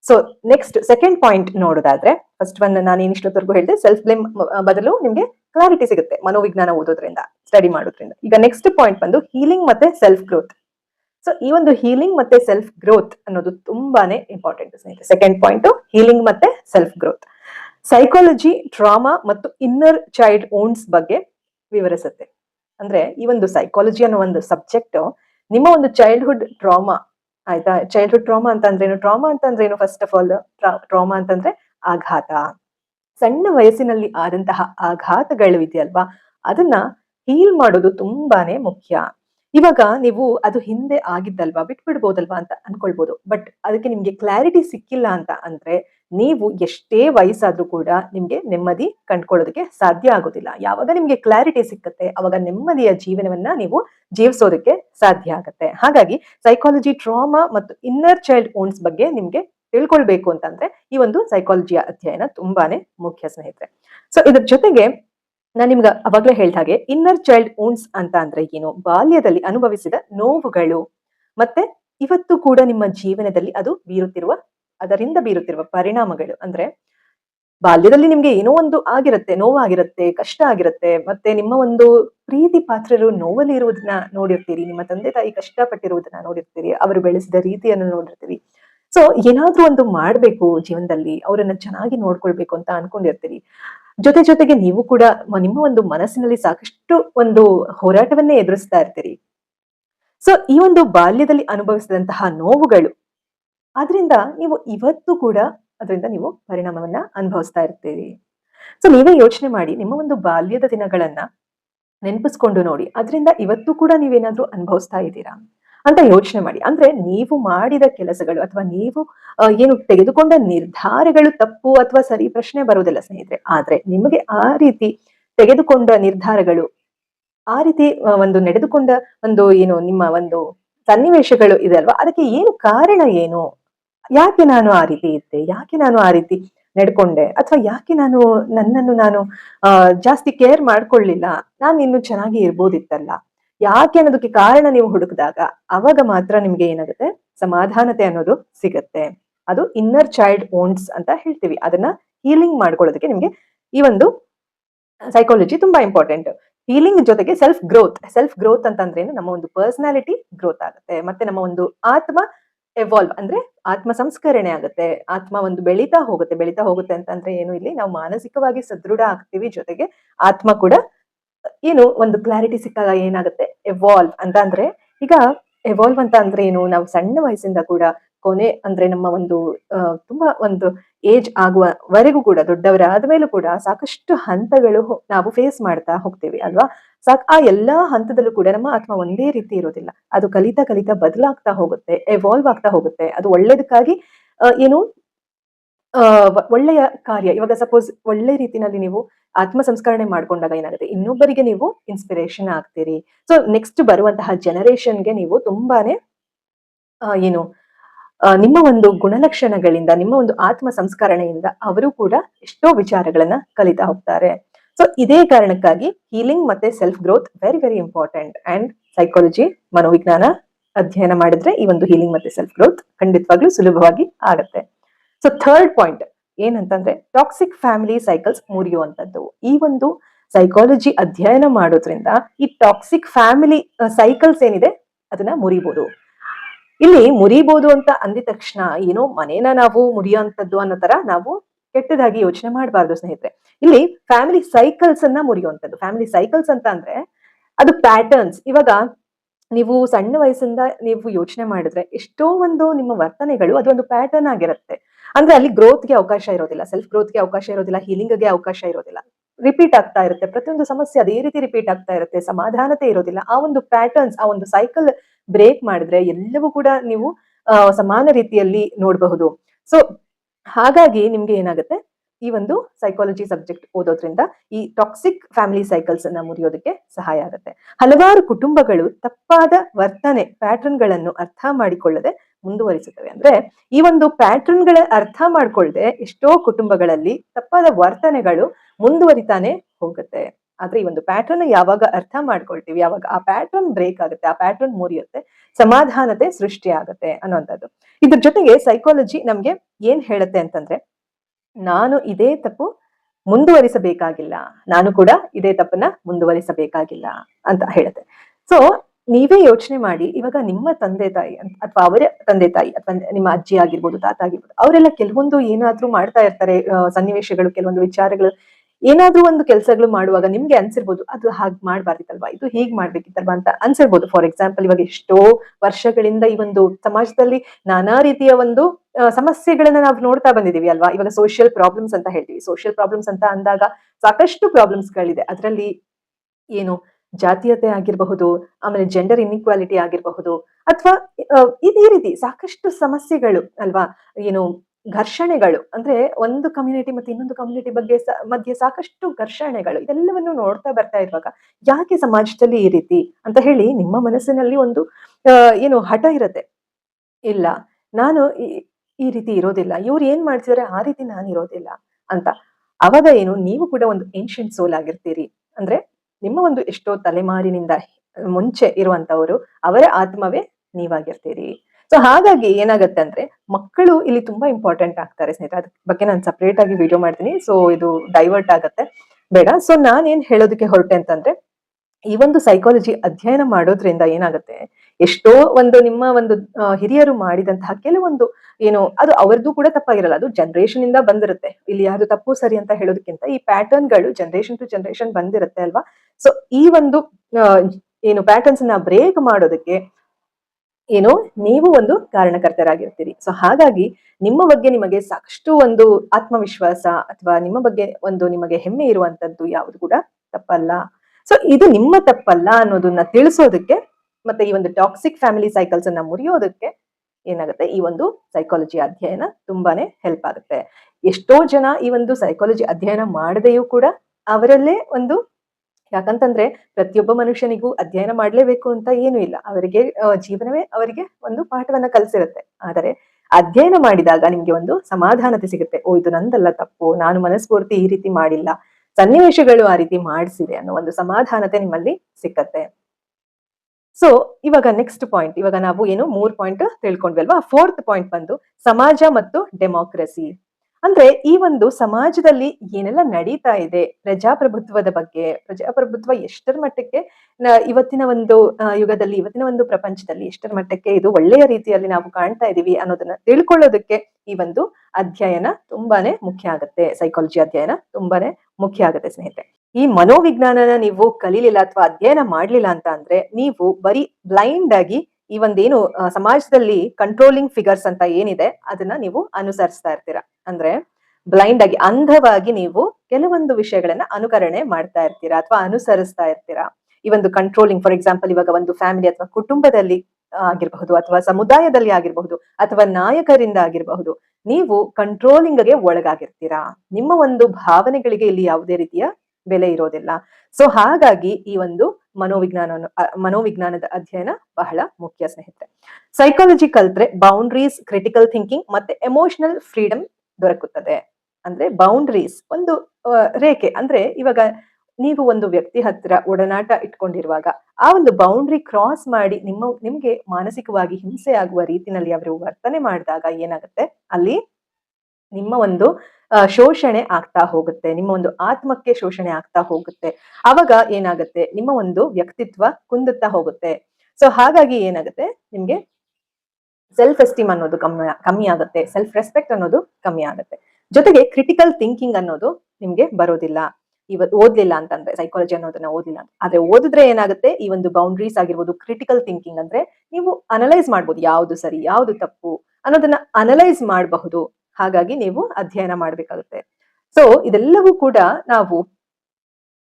ಸೊ ನೆಕ್ಸ್ಟ್ ಸೆಕೆಂಡ್ ಪಾಯಿಂಟ್ ನೋಡೋದಾದ್ರೆ ಫಸ್ಟ್ ಒನ್ ನಾನು ಏನಿಷ್ಟೊತ್ತವರೆಗೂ ಹೇಳಿದೆ ಸೆಲ್ಫ್ ಬ್ಲೇಮ್ ಬದಲು ನಿಮ್ಗೆ ಕ್ಲಾರಿಟಿ ಸಿಗುತ್ತೆ ಮನೋವಿಜ್ಞಾನ ಓದೋದ್ರಿಂದ ಸ್ಟಡಿ ಮಾಡೋದ್ರಿಂದ. ಈಗ ನೆಕ್ಸ್ಟ್ ಪಾಯಿಂಟ್ ಬಂದು ಹೀಲಿಂಗ್ ಮತ್ತೆ ಸೆಲ್ಫ್ ಗ್ರೋತ್ ಸೊ ಈ ಒಂದು ಹೀಲಿಂಗ್ ಮತ್ತೆ ಸೆಲ್ಫ್ ಗ್ರೋತ್ ಅನ್ನೋದು ತುಂಬಾನೇ ಇಂಪಾರ್ಟೆಂಟ್ ಸ್ನೇಹಿತರೆ. ಸೆಕೆಂಡ್ ಪಾಯಿಂಟ್ ಹೀಲಿಂಗ್ ಮತ್ತೆ ಸೆಲ್ಫ್ ಗ್ರೋತ್ ಸೈಕಾಲಜಿ ಟ್ರಾಮಾ ಮತ್ತು ಇನ್ನರ್ ಚೈಲ್ಡ್ ಓನ್ಸ್ ಬಗ್ಗೆ ವಿವರಿಸುತ್ತೆ. ಅಂದ್ರೆ ಈ ಒಂದು ಸೈಕಾಲಜಿ ಅನ್ನೋ ಒಂದು ಸಬ್ಜೆಕ್ಟ್ ನಿಮ್ಮ ಒಂದು ಚೈಲ್ಡ್ಹುಡ್ ಟ್ರಾಮಾ ಆಯ್ತಾ? ಚೈಲ್ಡ್ಹುಡ್ ಟ್ರಾಮಾ ಅಂತ ಏನು ಟ್ರಾಮಾ ಅಂತ ಏನು ಫಸ್ಟ್ ಆಫ್ ಆಲ್ ಟ್ರಾಮಾ ಅಂತಂದ್ರೆ ಆಘಾತ. ಸಣ್ಣ ವಯಸ್ಸಿನಲ್ಲಿ ಆದಂತಹ ಆಘಾತಗಳು ಇದೆಯಲ್ವಾ? ಅದನ್ನ ಹೀಲ್ ಮಾಡೋದು ತುಂಬಾನೇ ಮುಖ್ಯ. ಇವಾಗ ನೀವು ಅದು ಹಿಂದೆ ಆಗಿದ್ದಲ್ವಾ, ಬಿಟ್ಬಿಡ್ಬೋದಲ್ವಾ ಅಂತ ಅನ್ಕೊಳ್ಬೋದು. ಬಟ್ ಅದಕ್ಕೆ ನಿಮ್ಗೆ ಕ್ಲಾರಿಟಿ ಸಿಕ್ಕಿಲ್ಲ ಅಂತ ಅಂದ್ರೆ ನೀವು ಎಷ್ಟೇ ವಯಸ್ಸಾದ್ರೂ ಕೂಡ ನಿಮ್ಗೆ ನೆಮ್ಮದಿ ಕಂಡ್ಕೊಳ್ಳೋದಕ್ಕೆ ಸಾಧ್ಯ ಆಗೋದಿಲ್ಲ. ಯಾವಾಗ ನಿಮ್ಗೆ ಕ್ಲಾರಿಟಿ ಸಿಕ್ಕತ್ತೆ, ಅವಾಗ ನೆಮ್ಮದಿಯ ಜೀವನವನ್ನ ನೀವು ಜೀವಿಸೋದಕ್ಕೆ ಸಾಧ್ಯ ಆಗತ್ತೆ. ಹಾಗಾಗಿ ಸೈಕಾಲಜಿ ಟ್ರಾಮಾ ಮತ್ತು ಇನ್ನರ್ ಚೈಲ್ಡ್ ಓನ್ಸ್ ಬಗ್ಗೆ ನಿಮ್ಗೆ ತಿಳ್ಕೊಳ್ಬೇಕು ಅಂತಂದ್ರೆ ಈ ಒಂದು ಸೈಕಾಲಜಿಯ ಅಧ್ಯಯನ ತುಂಬಾನೇ ಮುಖ್ಯ ಸ್ನೇಹಿತರೆ. ಸೊ ಇದ್ರ ಜೊತೆಗೆ ನಾನು ನಿಮ್ಗೆ ಅವಾಗ್ಲೇ ಹೇಳ್ದ ಹಾಗೆ ಇನ್ನರ್ ಚೈಲ್ಡ್ ಓನ್ಸ್ ಅಂತ ಅಂದ್ರೆ ಏನು? ಬಾಲ್ಯದಲ್ಲಿ ಅನುಭವಿಸಿದ ನೋವುಗಳು. ಮತ್ತೆ ಇವತ್ತು ಕೂಡ ನಿಮ್ಮ ಜೀವನದಲ್ಲಿ ಅದು ಬೀರುತ್ತಿರುವ, ಅದರಿಂದ ಬೀರುತ್ತಿರುವ ಪರಿಣಾಮಗಳು. ಅಂದ್ರೆ ಬಾಲ್ಯದಲ್ಲಿ ನಿಮ್ಗೆ ಏನೋ ಒಂದು ಆಗಿರುತ್ತೆ, ನೋವಾಗಿರುತ್ತೆ, ಕಷ್ಟ ಆಗಿರುತ್ತೆ. ಮತ್ತೆ ನಿಮ್ಮ ಒಂದು ಪ್ರೀತಿ ಪಾತ್ರರು ನೋವಲ್ಲಿ ಇರುವುದನ್ನ ನೋಡಿರ್ತೀರಿ. ನಿಮ್ಮ ತಂದೆ ತಾಯಿ ಕಷ್ಟಪಟ್ಟಿರುವುದನ್ನ ನೋಡಿರ್ತೀರಿ. ಅವರು ಬೆಳೆಸಿದ ರೀತಿಯನ್ನು ನೋಡಿರ್ತೀರಿ. ಸೊ ಏನಾದ್ರೂ ಒಂದು ಮಾಡ್ಬೇಕು ಜೀವನದಲ್ಲಿ, ಅವರನ್ನ ಚೆನ್ನಾಗಿ ನೋಡ್ಕೊಳ್ಬೇಕು ಅಂತ ಅನ್ಕೊಂಡಿರ್ತೀರಿ. ಜೊತೆ ಜೊತೆಗೆ ನೀವು ಕೂಡ ನಿಮ್ಮ ಒಂದು ಮನಸ್ಸಿನಲ್ಲಿ ಸಾಕಷ್ಟು ಒಂದು ಹೋರಾಟವನ್ನೇ ಎದುರಿಸ್ತಾ ಇರ್ತೀರಿ. ಸೊ ಈ ಒಂದು ಬಾಲ್ಯದಲ್ಲಿ ಅನುಭವಿಸಿದಂತಹ ನೋವುಗಳು ಅದರಿಂದ ನೀವು ಇವತ್ತು ಕೂಡ ಅದರಿಂದ ನೀವು ಪರಿಣಾಮವನ್ನ ಅನುಭವಿಸ್ತಾ ಇರ್ತೀರಿ. ಸೊ ನೀವೇ ಯೋಚನೆ ಮಾಡಿ, ನಿಮ್ಮ ಒಂದು ಬಾಲ್ಯದ ದಿನಗಳನ್ನ ನೆನಪಿಸ್ಕೊಂಡು ನೋಡಿ ಅದರಿಂದ ಇವತ್ತು ಕೂಡ ನೀವೇನಾದ್ರೂ ಅನುಭವಿಸ್ತಾ ಇದ್ದೀರಾ? ಅಂತ ಯೋಚನೆ ಮಾಡಿ. ಅಂದ್ರೆ ನೀವು ಮಾಡಿದ ಕೆಲಸಗಳು ಅಥವಾ ನೀವು ಏನು ತೆಗೆದುಕೊಂಡ ನಿರ್ಧಾರಗಳು ತಪ್ಪು ಅಥವಾ ಸರಿ ಪ್ರಶ್ನೆ ಬರುವುದಿಲ್ಲ ಸ್ನೇಹಿತರೆ. ಆದ್ರೆ ನಿಮಗೆ ಆ ರೀತಿ ತೆಗೆದುಕೊಂಡ ನಿರ್ಧಾರಗಳು, ಆ ರೀತಿ ಒಂದು ನಡೆದುಕೊಂಡ ಒಂದು ಏನು ನಿಮ್ಮ ಒಂದು ಸನ್ನಿವೇಶಗಳು ಇದೆ ಅಲ್ವಾ ಅದಕ್ಕೆ ಏನು ಕಾರಣ ಏನು? ಯಾಕೆ ನಾನು ಆ ರೀತಿ ಇದ್ದೆ? ಯಾಕೆ ನಾನು ಆ ರೀತಿ ನಡ್ಕೊಂಡೆ? ಅಥವಾ ಯಾಕೆ ನಾನು ನನ್ನನ್ನು ನಾನು ಜಾಸ್ತಿ ಕೇರ್ ಮಾಡ್ಕೊಳ್ಳಿಲ್ಲ? ನಾನು ಇನ್ನು ಚೆನ್ನಾಗಿ ಇರ್ಬೋದಿತ್ತಲ್ಲ? ಯಾಕೆ ಅನ್ನೋದಕ್ಕೆ ಕಾರಣ ನೀವು ಹುಡುಕಿದಾಗ ಅವಾಗ ಮಾತ್ರ ನಿಮ್ಗೆ ಏನಾಗುತ್ತೆ? ಸಮಾಧಾನತೆ ಅನ್ನೋದು ಸಿಗತ್ತೆ. ಅದು ಇನ್ನರ್ ಚೈಲ್ಡ್ ಓನ್ಸ್ ಅಂತ ಹೇಳ್ತೀವಿ. ಅದನ್ನ ಹೀಲಿಂಗ್ ಮಾಡ್ಕೊಳ್ಳೋದಕ್ಕೆ ನಿಮ್ಗೆ ಈ ಒಂದು ಸೈಕಾಲಜಿ ತುಂಬಾ ಇಂಪಾರ್ಟೆಂಟ್ ಹೀಲಿಂಗ್ ಜೊತೆಗೆ ಸೆಲ್ಫ್ ಗ್ರೋತ್ ಸೆಲ್ಫ್ ಗ್ರೋತ್ ಅಂತಂದ್ರೇನು ನಮ್ಮ ಒಂದು ಪರ್ಸನಾಲಿಟಿ ಗ್ರೋತ್ ಆಗುತ್ತೆ. ಮತ್ತೆ ನಮ್ಮ ಒಂದು ಆತ್ಮ ಎವಾಲ್ವ್ ಅಂದ್ರೆ ಆತ್ಮ ಸಂಸ್ಕರಣೆ ಆಗುತ್ತೆ. ಆತ್ಮ ಒಂದು ಬೆಳೀತಾ ಹೋಗುತ್ತೆ. ಬೆಳೀತಾ ಹೋಗುತ್ತೆ ಅಂತಂದ್ರೆ ಏನು? ಇಲ್ಲಿ ನಾವು ಮಾನಸಿಕವಾಗಿ ಸದೃಢ ಆಗ್ತೀವಿ. ಜೊತೆಗೆ ಆತ್ಮ ಕೂಡ ಏನು ಒಂದು ಕ್ಲಾರಿಟಿ ಸಿಕ್ಕಾಗ ಏನಾಗುತ್ತೆ? ಎವಾಲ್ವ್ ಅಂತ ಅಂದ್ರೆ ಈಗ ಎವಾಲ್ವ್ ಅಂತ ಅಂದ್ರೆ ಏನು? ನಾವು ಸಣ್ಣ ವಯಸ್ಸಿಂದ ಕೂಡ ಕೊನೆ ಅಂದ್ರೆ ನಮ್ಮ ಒಂದು ತುಂಬಾ ಒಂದು ಏಜ್ ಆಗುವವರೆಗೂ ಕೂಡ ದೊಡ್ಡವರಾದ ಮೇಲೂ ಕೂಡ ಸಾಕಷ್ಟು ಹಂತಗಳು ನಾವು ಫೇಸ್ ಮಾಡ್ತಾ ಹೋಗ್ತೇವೆ ಅಲ್ವಾ? ಸಾಕ್, ಆ ಎಲ್ಲಾ ಹಂತದಲ್ಲೂ ಕೂಡ ನಮ್ಮ ಆತ್ಮ ಒಂದೇ ರೀತಿ ಇರೋದಿಲ್ಲ. ಅದು ಕಲಿತಾ ಕಲಿತಾ ಬದಲಾಗ್ತಾ ಹೋಗುತ್ತೆ ಎವಾಲ್ವ್ ಆಗ್ತಾ ಹೋಗುತ್ತೆ. ಅದು ಒಳ್ಳೇದಕ್ಕಾಗಿ ಏನು ಒಳ್ಳೆಯ ಕಾರ್ಯ. ಇವಾಗ ಸಪೋಸ್ ಒಳ್ಳೆ ರೀತಿನಲ್ಲಿ ನೀವು ಆತ್ಮ ಸಂಸ್ಕರಣೆ ಮಾಡ್ಕೊಂಡಾಗ ಏನಾಗುತ್ತೆ? ಇನ್ನೊಬ್ಬರಿಗೆ ನೀವು ಇನ್ಸ್ಪಿರೇಷನ್ ಆಗ್ತೀರಿ. ಸೊ ನೆಕ್ಸ್ಟ್ ಬರುವಂತಹ ಜನರೇಷನ್ಗೆ ನೀವು ತುಂಬಾನೇ ಏನು ನಿಮ್ಮ ಒಂದು ಗುಣಲಕ್ಷಣಗಳಿಂದ, ನಿಮ್ಮ ಒಂದು ಆತ್ಮ ಸಂಸ್ಕರಣೆಯಿಂದ ಅವರು ಕೂಡ ಎಷ್ಟೋ ವಿಚಾರಗಳನ್ನ ಕಲಿತಾ ಹೋಗ್ತಾರೆ. ಸೊ ಇದೇ ಕಾರಣಕ್ಕಾಗಿ ಹೀಲಿಂಗ್ ಮತ್ತೆ self growth very very important and psychology ಮನೋವಿಜ್ಞಾನ ಅಧ್ಯಯನ ಮಾಡಿದ್ರೆ ಈ ಒಂದು ಹೀಲಿಂಗ್ ಮತ್ತೆ ಸೆಲ್ಫ್ ಗ್ರೋತ್ ಖಂಡಿತವಾಗ್ಲೂ ಸುಲಭವಾಗಿ ಆಗತ್ತೆ. ಸೊ ಥರ್ಡ್ ಪಾಯಿಂಟ್ ಏನಂತಂದ್ರೆ ಟಾಕ್ಸಿಕ್ ಫ್ಯಾಮಿಲಿ ಸೈಕಲ್ಸ್ ಮುರಿಯುವಂತದ್ದು ಈ ಒಂದು ಸೈಕಾಲಜಿ ಅಧ್ಯಯನ ಮಾಡೋದ್ರಿಂದ ಈ ಟಾಕ್ಸಿಕ್ ಫ್ಯಾಮಿಲಿ ಸೈಕಲ್ಸ್ ಏನಿದೆ, ಅದನ್ನ ಮುರಿಬಹುದು ಇಲ್ಲಿ ಮುರಿಬಹುದು ಅಂತ ಅಂದಿದ ತಕ್ಷಣ ಏನೋ ಮನೇನ ನಾವು ಮುರಿಯೋಂಥದ್ದು ಅನ್ನೋ ತರ ನಾವು ಕೆಟ್ಟದಾಗಿ ಯೋಚನೆ ಮಾಡಬಾರ್ದು ಸ್ನೇಹಿತರೆ. ಇಲ್ಲಿ ಫ್ಯಾಮಿಲಿ ಸೈಕಲ್ಸ್ ಅನ್ನ ಮುರಿಯುವಂಥದ್ದು. ಫ್ಯಾಮಿಲಿ ಸೈಕಲ್ಸ್ ಅಂತ ಅಂದ್ರೆ ಅದು ಪ್ಯಾಟರ್ನ್ಸ್ ಇವಾಗ ನೀವು ಸಣ್ಣ ವಯಸ್ಸಿಂದ ನೀವು ಯೋಚನೆ ಮಾಡಿದ್ರೆ ಎಷ್ಟೋ ಒಂದು ನಿಮ್ಮ ವರ್ತನೆಗಳು ಅದೊಂದು ಪ್ಯಾಟರ್ನ್ ಆಗಿರುತ್ತೆ. ಅಂದ್ರೆ ಅಲ್ಲಿ ಗ್ರೋತ್ಗೆ ಅವಕಾಶ ಇರೋದಿಲ್ಲ ಸೆಲ್ಫ್ ಗ್ರೋತ್ಗೆ ಅವಕಾಶ ಇರೋದಿಲ್ಲ ಹೀಲಿಂಗ್ಗೆ ಅವಕಾಶ ಇರೋದಿಲ್ಲ. ರಿಪೀಟ್ ಆಗ್ತಾ ಇರುತ್ತೆ. ಪ್ರತಿಯೊಂದು ಸಮಸ್ಯೆ ಅದೇ ರೀತಿ ರಿಪೀಟ್ ಆಗ್ತಾ ಇರುತ್ತೆ. ಸಮಾಧಾನತೆ ಇರೋದಿಲ್ಲ. ಆ ಒಂದು ಪ್ಯಾಟರ್ನ್ಸ್ ಆ ಒಂದು ಸೈಕಲ್ ಬ್ರೇಕ್ ಮಾಡಿದ್ರೆ ಎಲ್ಲವೂ ಕೂಡ ನೀವು ಸಮಾನ ರೀತಿಯಲ್ಲಿ ನೋಡಬಹುದು. ಸೊ ಹಾಗಾಗಿ ನಿಮ್ಗೆ ಏನಾಗುತ್ತೆ? ಈ ಒಂದು ಸೈಕಾಲಜಿ ಸಬ್ಜೆಕ್ಟ್ ಓದೋದ್ರಿಂದ ಈ ಟಾಕ್ಸಿಕ್ ಫ್ಯಾಮಿಲಿ ಸೈಕಲ್ಸ್ ಅನ್ನ ಮುರಿಯೋದಕ್ಕೆ ಸಹಾಯ ಆಗುತ್ತೆ. ಹಲವಾರು ಕುಟುಂಬಗಳು ತಪ್ಪಾದ ವರ್ತನೆ ಪ್ಯಾಟರ್ನ್ಗಳನ್ನು ಅರ್ಥ ಮಾಡಿಕೊಳ್ಳದೆ ಮುಂದುವರಿಸುತ್ತವೆ. ಅಂದ್ರೆ ಈ ಒಂದು ಪ್ಯಾಟರ್ನ್ಗಳ ಅರ್ಥ ಮಾಡ್ಕೊಳ್ದೆ ಎಷ್ಟೋ ಕುಟುಂಬಗಳಲ್ಲಿ ತಪ್ಪಾದ ವರ್ತನೆಗಳು ಮುಂದುವರಿತಾನೆ ಹೋಗುತ್ತೆ. ಆದ್ರೆ ಈ ಒಂದು ಪ್ಯಾಟರ್ನ್ ಯಾವಾಗ ಅರ್ಥ ಮಾಡ್ಕೊಳ್ತೀವಿ, ಯಾವಾಗ ಆ ಪ್ಯಾಟರ್ನ್ ಬ್ರೇಕ್ ಆಗುತ್ತೆ, ಆ ಪ್ಯಾಟರ್ನ್ ಮುರಿಯುತ್ತೆ, ಸಮಾಧಾನತೆ ಸೃಷ್ಟಿ ಆಗುತ್ತೆ ಅನ್ನುವಂಥದ್ದು ಇದ್ರ ಜೊತೆಗೆ ಸೈಕಾಲಜಿ ನಮ್ಗೆ ಏನ್ ಹೇಳುತ್ತೆ ಅಂತಂದ್ರೆ, ನಾನು ಇದೇ ತಪ್ಪು ಮುಂದುವರಿಸಬೇಕಾಗಿಲ್ಲ, ನಾನು ಕೂಡ ಇದೇ ತಪ್ಪನ್ನ ಮುಂದುವರಿಸಬೇಕಾಗಿಲ್ಲ ಅಂತ ಹೇಳುತ್ತೆ. ಸೊ ನೀವೇ ಯೋಚನೆ ಮಾಡಿ, ಇವಾಗ ನಿಮ್ಮ ತಂದೆ ತಾಯಿ ಅಥವಾ ಅವರ ತಂದೆ ತಾಯಿ ಅಥವಾ ನಿಮ್ಮ ಅಜ್ಜಿ ಆಗಿರ್ಬೋದು, ತಾತ ಆಗಿರ್ಬೋದು, ಅವರೆಲ್ಲ ಕೆಲವೊಂದು ಏನಾದ್ರೂ ಮಾಡ್ತಾ ಇರ್ತಾರೆ ಸನ್ನಿವೇಶಗಳು, ಕೆಲವೊಂದು ವಿಚಾರಗಳು, ಏನಾದ್ರೂ ಒಂದು ಕೆಲಸಗಳು ಮಾಡುವಾಗ ನಿಮ್ಗೆ ಅನ್ಸಿರ್ಬೋದು, ಅದು ಹಾಗೆ ಮಾಡ್ಬಾರ್ದಿತ್ತಲ್ವಾ, ಇದು ಹೀಗ್ ಮಾಡ್ಬೇಕಿತ್ತಲ್ವಾ ಅಂತ ಅನ್ಸಿರ್ಬೋದು. ಫಾರ್ ಎಕ್ಸಾಂಪಲ್ ಇವಾಗ ಎಷ್ಟೋ ವರ್ಷಗಳಿಂದ ಈ ಒಂದು ಸಮಾಜದಲ್ಲಿ ನಾನಾ ರೀತಿಯ ಒಂದು ಸಮಸ್ಯೆಗಳನ್ನ ನಾವು ನೋಡ್ತಾ ಬಂದಿದೀವಿ ಅಲ್ವಾ? ಇವಾಗ ಸೋಷಿಯಲ್ ಪ್ರಾಬ್ಲಮ್ಸ್ ಅಂತ ಹೇಳ್ತೀವಿ. ಸೋಷಿಯಲ್ ಪ್ರಾಬ್ಲಮ್ಸ್ ಅಂತ ಅಂದಾಗ ಸಾಕಷ್ಟು ಪ್ರಾಬ್ಲಮ್ಸ್ ಗಳಿದೆ. ಅದರಲ್ಲಿ ಏನು? ಜಾತೀಯತೆ ಆಗಿರಬಹುದು, ಆಮೇಲೆ ಜೆಂಡರ್ ಇನ್ಇಕ್ವಾಲಿಟಿ ಆಗಿರಬಹುದು, ಅಥವಾ ಇದೇ ರೀತಿ ಸಾಕಷ್ಟು ಸಮಸ್ಯೆಗಳು ಅಲ್ವಾ? ಏನು ಘರ್ಷಣೆಗಳು ಅಂದ್ರೆ ಒಂದು ಕಮ್ಯುನಿಟಿ ಮತ್ತೆ ಇನ್ನೊಂದು ಕಮ್ಯುನಿಟಿ ಬಗ್ಗೆ ಮಧ್ಯೆ ಸಾಕಷ್ಟು ಘರ್ಷಣೆಗಳು ಇದೆಲ್ಲವನ್ನು ನೋಡ್ತಾ ಬರ್ತಾ ಇರುವಾಗ ಯಾಕೆ ಸಮಾಜದಲ್ಲಿ ಈ ರೀತಿ ಅಂತ ಹೇಳಿ ನಿಮ್ಮ ಮನಸ್ಸಿನಲ್ಲಿ ಒಂದು ಏನು ಹಠ ಇರುತ್ತೆ. ಇಲ್ಲ, ನಾನು ಈ- ಈ ರೀತಿ ಇರೋದಿಲ್ಲ, ಇವ್ರು ಏನ್ ಮಾಡ್ತಿದಾರೆ ಆ ರೀತಿ ನಾನು ಇರೋದಿಲ್ಲ ಅಂತ. ಅವಾಗ ಏನು ನೀವು ಕೂಡ ಒಂದು ಏನ್ಷಿಯಂಟ್ ಸೋಲ್ ಆಗಿರ್ತೀರಿ. ಅಂದ್ರೆ ನಿಮ್ಮ ಒಂದು ಎಷ್ಟೋ ತಲೆಮಾರಿನಿಂದ ಮುಂಚೆ ಇರುವಂತವರು ಅವರ ಆತ್ಮವೇ ನೀವಾಗಿರ್ತೀರಿ. ಸೊ ಹಾಗಾಗಿ ಏನಾಗತ್ತೆ ಅಂದ್ರೆ ಮಕ್ಕಳು ಇಲ್ಲಿ ತುಂಬಾ ಇಂಪಾರ್ಟೆಂಟ್ ಆಗ್ತಾರೆ ಸ್ನೇಹಿತರೆ. ಅದ್ರ ಬಗ್ಗೆ ನಾನು ಸಪ್ರೇಟ್ ಆಗಿ ವಿಡಿಯೋ ಮಾಡ್ತೀನಿ. ಸೊ ಇದು ಡೈವರ್ಟ್ ಆಗತ್ತೆ. ಬೇಡ. ಸೊ ನಾನೇನ್ ಹೇಳೋದಕ್ಕೆ ಹೊರಟೆ ಅಂತಂದ್ರೆ ಈ ಒಂದು ಸೈಕಾಲಜಿ ಅಧ್ಯಯನ ಮಾಡೋದ್ರಿಂದ ಏನಾಗುತ್ತೆ? ಎಷ್ಟೋ ಒಂದು ನಿಮ್ಮ ಒಂದು ಹಿರಿಯರು ಮಾಡಿದಂತಹ ಕೆಲವೊಂದು, ಏನು, ಅದು ಅವ್ರದ್ದು ಕೂಡ ತಪ್ಪಾಗಿರಲ್ಲ. ಅದು ಜನರೇಷನ್ ಇಂದ ಬಂದಿರುತ್ತೆ. ಇಲ್ಲಿ ಯಾರು ತಪ್ಪು, ಸರಿ ಅಂತ ಹೇಳೋದಕ್ಕಿಂತ ಈ ಪ್ಯಾಟರ್ನ್ಗಳು ಜನರೇಷನ್ ಟು ಜನರೇಷನ್ ಬಂದಿರುತ್ತೆ ಅಲ್ವಾ? ಸೊ ಈ ಒಂದು ಏನು ಪ್ಯಾಟರ್ನ್ಸ್ನ ಬ್ರೇಕ್ ಮಾಡೋದಕ್ಕೆ ಏನು, ನೀವು ಒಂದು ಕಾರಣಕರ್ತರಾಗಿರ್ತೀರಿ. ಸೊ ಹಾಗಾಗಿ ನಿಮ್ಮ ಬಗ್ಗೆ ನಿಮಗೆ ಸಾಕಷ್ಟು ಒಂದು ಆತ್ಮವಿಶ್ವಾಸ ಅಥವಾ ನಿಮ್ಮ ಬಗ್ಗೆ ಒಂದು ನಿಮಗೆ ಹೆಮ್ಮೆ ಇರುವಂತದ್ದು ಯಾವುದು ಕೂಡ ತಪ್ಪಲ್ಲ. ಸೊ ಇದು ನಿಮ್ಮ ತಪ್ಪಲ್ಲ ಅನ್ನೋದನ್ನ ತಿಳಿಸೋದಕ್ಕೆ ಮತ್ತೆ ಈ ಒಂದು ಟಾಕ್ಸಿಕ್ ಫ್ಯಾಮಿಲಿ ಸೈಕಲ್ಸ್ ಅನ್ನ ಮುರಿಯೋದಕ್ಕೆ ಏನಾಗುತ್ತೆ? ಈ ಒಂದು ಸೈಕಾಲಜಿ ಅಧ್ಯಯನ ತುಂಬಾನೇ ಹೆಲ್ಪ್ ಆಗುತ್ತೆ. ಎಷ್ಟೋ ಜನ ಈ ಒಂದು ಸೈಕಾಲಜಿ ಅಧ್ಯಯನ ಮಾಡದೆಯೂ ಕೂಡ ಅವರಲ್ಲೇ ಒಂದು ಯಾಕಂತಂದ್ರೆ ಪ್ರತಿಯೊಬ್ಬ ಮನುಷ್ಯನಿಗೂ ಅಧ್ಯಯನ ಮಾಡಲೇಬೇಕು ಅಂತ ಏನು ಇಲ್ಲ. ಅವರಿಗೆ ಜೀವನವೇ ಅವರಿಗೆ ಒಂದು ಪಾಠವನ್ನ ಕಲಿಸಿರುತ್ತೆ. ಆದರೆ ಅಧ್ಯಯನ ಮಾಡಿದಾಗ ನಿಮ್ಗೆ ಒಂದು ಸಮಾಧಾನತೆ ಸಿಗುತ್ತೆ. ಓ, ಇದು ನಂದಲ್ಲ ತಪ್ಪು. ನಾನು ಮನಸ್ಫೂರ್ತಿ ಈ ರೀತಿ ಮಾಡಿಲ್ಲ. ಸನ್ನಿವೇಶಗಳು ಆ ರೀತಿ ಮಾಡಿಸಿದೆ ಅನ್ನೋ ಒಂದು ಸಮಾಧಾನತೆ ನಿಮ್ಮಲ್ಲಿ ಸಿಕ್ಕತ್ತೆ. ಸೊ ಇವಾಗ ನೆಕ್ಸ್ಟ್ ಪಾಯಿಂಟ್ ಇವಾಗ ನಾವು ಏನು ಮೂರ್ ಪಾಯಿಂಟ್ ತಿಳ್ಕೊಂಡ್ವಿ ಅಲ್ವಾ ಫೋರ್ತ್ ಪಾಯಿಂಟ್ ಬಂದು ಸಮಾಜ ಮತ್ತು ಡೆಮೋಕ್ರಸಿ ಅಂದ್ರೆ ಈ ಒಂದು ಸಮಾಜದಲ್ಲಿ ಏನೆಲ್ಲ ನಡೀತಾ ಇದೆ ಪ್ರಜಾಪ್ರಭುತ್ವದ ಬಗ್ಗೆ, ಪ್ರಜಾಪ್ರಭುತ್ವ ಎಷ್ಟರ ಮಟ್ಟಕ್ಕೆ ಇವತ್ತಿನ ಒಂದು ಯುಗದಲ್ಲಿ, ಇವತ್ತಿನ ಒಂದು ಪ್ರಪಂಚದಲ್ಲಿ ಎಷ್ಟರ ಮಟ್ಟಕ್ಕೆ ಇದು ಒಳ್ಳೆಯ ರೀತಿಯಲ್ಲಿ ನಾವು ಕಾಣ್ತಾ ಇದೀವಿ ಅನ್ನೋದನ್ನ ತಿಳ್ಕೊಳ್ಳೋದಕ್ಕೆ ಈ ಒಂದು ಅಧ್ಯಯನ ತುಂಬಾನೇ ಮುಖ್ಯ ಆಗುತ್ತೆ. ಸೈಕಾಲಜಿ ಅಧ್ಯಯನ ತುಂಬಾನೇ ಮುಖ್ಯ ಆಗುತ್ತೆ ಸ್ನೇಹಿತರೆ. ಈ ಮನೋವಿಜ್ಞಾನನ ನೀವು ಕಲೀಲಿಲ್ಲ ಅಥವಾ ಅಧ್ಯಯನ ಮಾಡ್ಲಿಲ್ಲ ಅಂತ ಅಂದ್ರೆ ನೀವು ಬರೀ ಬ್ಲೈಂಡ್ ಆಗಿ ಈ ಒಂದೇನು ಸಮಾಜದಲ್ಲಿ ಕಂಟ್ರೋಲಿಂಗ್ ಫಿಗರ್ಸ್ ಅಂತ ಏನಿದೆ ಅದನ್ನ ನೀವು ಅನುಸರಿಸ್ತಾ ಇರ್ತೀರಾ. ಅಂದ್ರೆ ಬ್ಲೈಂಡ್ ಆಗಿ ಅಂಧವಾಗಿ ನೀವು ಕೆಲವೊಂದು ವಿಷಯಗಳನ್ನ ಅನುಕರಣೆ ಮಾಡ್ತಾ ಇರ್ತೀರಾ ಅಥವಾ ಅನುಸರಿಸ್ತಾ ಇರ್ತೀರಾ. ಈ ಒಂದು ಕಂಟ್ರೋಲಿಂಗ್ ಫಾರ್ ಎಕ್ಸಾಂಪಲ್ ಇವಾಗ ಒಂದು ಫ್ಯಾಮಿಲಿ ಅಥವಾ ಕುಟುಂಬದಲ್ಲಿ ಆಗಿರಬಹುದು ಅಥವಾ ಸಮುದಾಯದಲ್ಲಿ ಆಗಿರಬಹುದು ಅಥವಾ ನಾಯಕರಿಂದ ಆಗಿರಬಹುದು, ನೀವು ಕಂಟ್ರೋಲಿಂಗ್ಗೆ ಒಳಗಾಗಿರ್ತೀರಾ? ನಿಮ್ಮ ಒಂದು ಭಾವನೆಗಳಿಗೆ ಇಲ್ಲಿ ಯಾವುದೇ ರೀತಿಯ ಬೆಲೆ ಇರೋದಿಲ್ಲ. ಸೊ ಹಾಗಾಗಿ ಈ ಒಂದು ಮನೋವಿಜ್ಞಾನವನ್ನು ಮನೋವಿಜ್ಞಾನದ ಅಧ್ಯಯನ ಬಹಳ ಮುಖ್ಯ ಸ್ನೇಹಿತರೆ. ಸೈಕಾಲಜಿ ಕಲ್ತ್ರೆ ಬೌಂಡ್ರೀಸ್ ಕ್ರಿಟಿಕಲ್ ಥಿಂಕಿಂಗ್ ಮತ್ತೆ ಎಮೋಷನಲ್ ಫ್ರೀಡಮ್ ದೊರಕುತ್ತದೆ. ಅಂದ್ರೆ ಬೌಂಡ್ರೀಸ್ ಒಂದು ರೇಖೆ. ಅಂದ್ರೆ ಇವಾಗ ನೀವು ಒಂದು ವ್ಯಕ್ತಿ ಹತ್ರ ಒಡನಾಟ ಇಟ್ಕೊಂಡಿರುವಾಗ, ಆ ಒಂದು ಬೌಂಡ್ರಿ ಕ್ರಾಸ್ ಮಾಡಿ ನಿಮ್ಮ, ನಿಮ್ಗೆ ಮಾನಸಿಕವಾಗಿ ಹಿಂಸೆ ಆಗುವ ರೀತಿನಲ್ಲಿ ಅವರು ವರ್ತನೆ ಮಾಡಿದಾಗ ಏನಾಗುತ್ತೆ? ಅಲ್ಲಿ ನಿಮ್ಮ ಒಂದು ಶೋಷಣೆ ಆಗ್ತಾ ಹೋಗುತ್ತೆ. ನಿಮ್ಮ ಒಂದು ಆತ್ಮಕ್ಕೆ ಶೋಷಣೆ ಆಗ್ತಾ ಹೋಗುತ್ತೆ. ಅವಾಗ ಏನಾಗುತ್ತೆ? ನಿಮ್ಮ ಒಂದು ವ್ಯಕ್ತಿತ್ವ ಕುಂದುತ್ತಾ ಹೋಗುತ್ತೆ. ಸೊ ಹಾಗಾಗಿ ಏನಾಗುತ್ತೆ? ನಿಮ್ಗೆ ಸೆಲ್ಫ್ ಎಸ್ಟೀಮ್ ಅನ್ನೋದು ಕಮ್ಮಿ ಕಮ್ಮಿ ಆಗುತ್ತೆ. ಸೆಲ್ಫ್ ರೆಸ್ಪೆಕ್ಟ್ ಅನ್ನೋದು ಕಮ್ಮಿ ಆಗುತ್ತೆ. ಜೊತೆಗೆ ಕ್ರಿಟಿಕಲ್ ಥಿಂಕಿಂಗ್ ಅನ್ನೋದು ನಿಮ್ಗೆ ಬರೋದಿಲ್ಲ. ಇವತ್ತು ಓದ್ಲಿಲ್ಲ ಅಂತಂದ್ರೆ ಸೈಕಾಲಜಿ ಅನ್ನೋದನ್ನ ಓದಿಲ್ಲ ಆದ್ರೆ ಓದಿದ್ರೆ ಏನಾಗುತ್ತೆ? ಈ ಒಂದು ಬೌಂಡ್ರೀಸ್ ಆಗಿರ್ಬೋದು ಕ್ರಿಟಿಕಲ್ ಥಿಂಕಿಂಗ್ ಅಂದ್ರೆ ನೀವು ಅನಲೈಸ್ ಮಾಡ್ಬೋದು, ಯಾವುದು ಸರಿ, ಯಾವುದು ತಪ್ಪು ಅನ್ನೋದನ್ನ ಅನಲೈಸ್ ಮಾಡಬಹುದು. ಹಾಗಾಗಿ ನೀವು ಅಧ್ಯಯನ ಮಾಡ್ಬೇಕಾಗುತ್ತೆ. ಸೊ ಇದೆಲ್ಲವೂ ಕೂಡ ನಾವು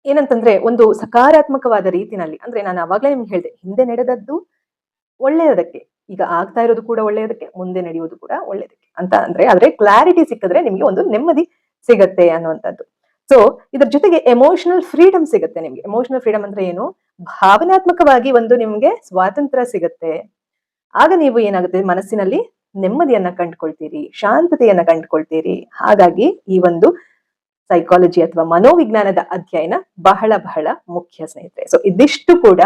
ಏನಂತಂದ್ರೆ ಒಂದು ಸಕಾರಾತ್ಮಕವಾದ ರೀತಿನಲ್ಲಿ, ಅಂದ್ರೆ ನಾನು ಅವಾಗಲೇ ನಿಮ್ಗೆ ಹೇಳಿದೆ, ಹಿಂದೆ ನಡೆದದ್ದು ಒಳ್ಳೆಯದಕ್ಕೆ. ಈಗ ಆಗ್ತಾ ಇರೋದು ಕೂಡ ಒಳ್ಳೆಯದಕ್ಕೆ, ಮುಂದೆ ನಡೆಯೋದು ಕೂಡ ಒಳ್ಳೆಯದಕ್ಕೆ. ಅಂತ ಅಂದ್ರೆ, ಆದ್ರೆ ಕ್ಲಾರಿಟಿ ಸಿಕ್ಕಿದ್ರೆ ನಿಮ್ಗೆ ಒಂದು ನೆಮ್ಮದಿ ಸಿಗತ್ತೆ ಅನ್ನುವಂಥದ್ದು. ಸೊ ಇದ್ರ ಜೊತೆಗೆ ಎಮೋಷನಲ್ ಫ್ರೀಡಮ್ ಸಿಗುತ್ತೆ ನಿಮ್ಗೆ. ಎಮೋಷನಲ್ ಫ್ರೀಡಮ್ ಅಂದ್ರೆ ಏನು? ಭಾವನಾತ್ಮಕವಾಗಿ ಒಂದು ನಿಮ್ಗೆ ಸ್ವಾತಂತ್ರ್ಯ ಸಿಗುತ್ತೆ. ಆಗ ನೀವು ಏನಾಗುತ್ತೆ? ಮನಸ್ಸಿನಲ್ಲಿ ನೆಮ್ಮದಿಯನ್ನ ಕಂಡುಕೊಳ್ತೀರಿ, ಶಾಂತತೆಯನ್ನ ಕಂಡುಕೊಳ್ತೀರಿ. ಹಾಗಾಗಿ ಈ ಒಂದು ಸೈಕಾಲಜಿ ಅಥವಾ ಮನೋವಿಜ್ಞಾನದ ಅಧ್ಯಯನ ಬಹಳ ಬಹಳ ಮುಖ್ಯ ಸ್ನೇಹಿತರೆ. ಸೊ ಇದಿಷ್ಟು ಕೂಡ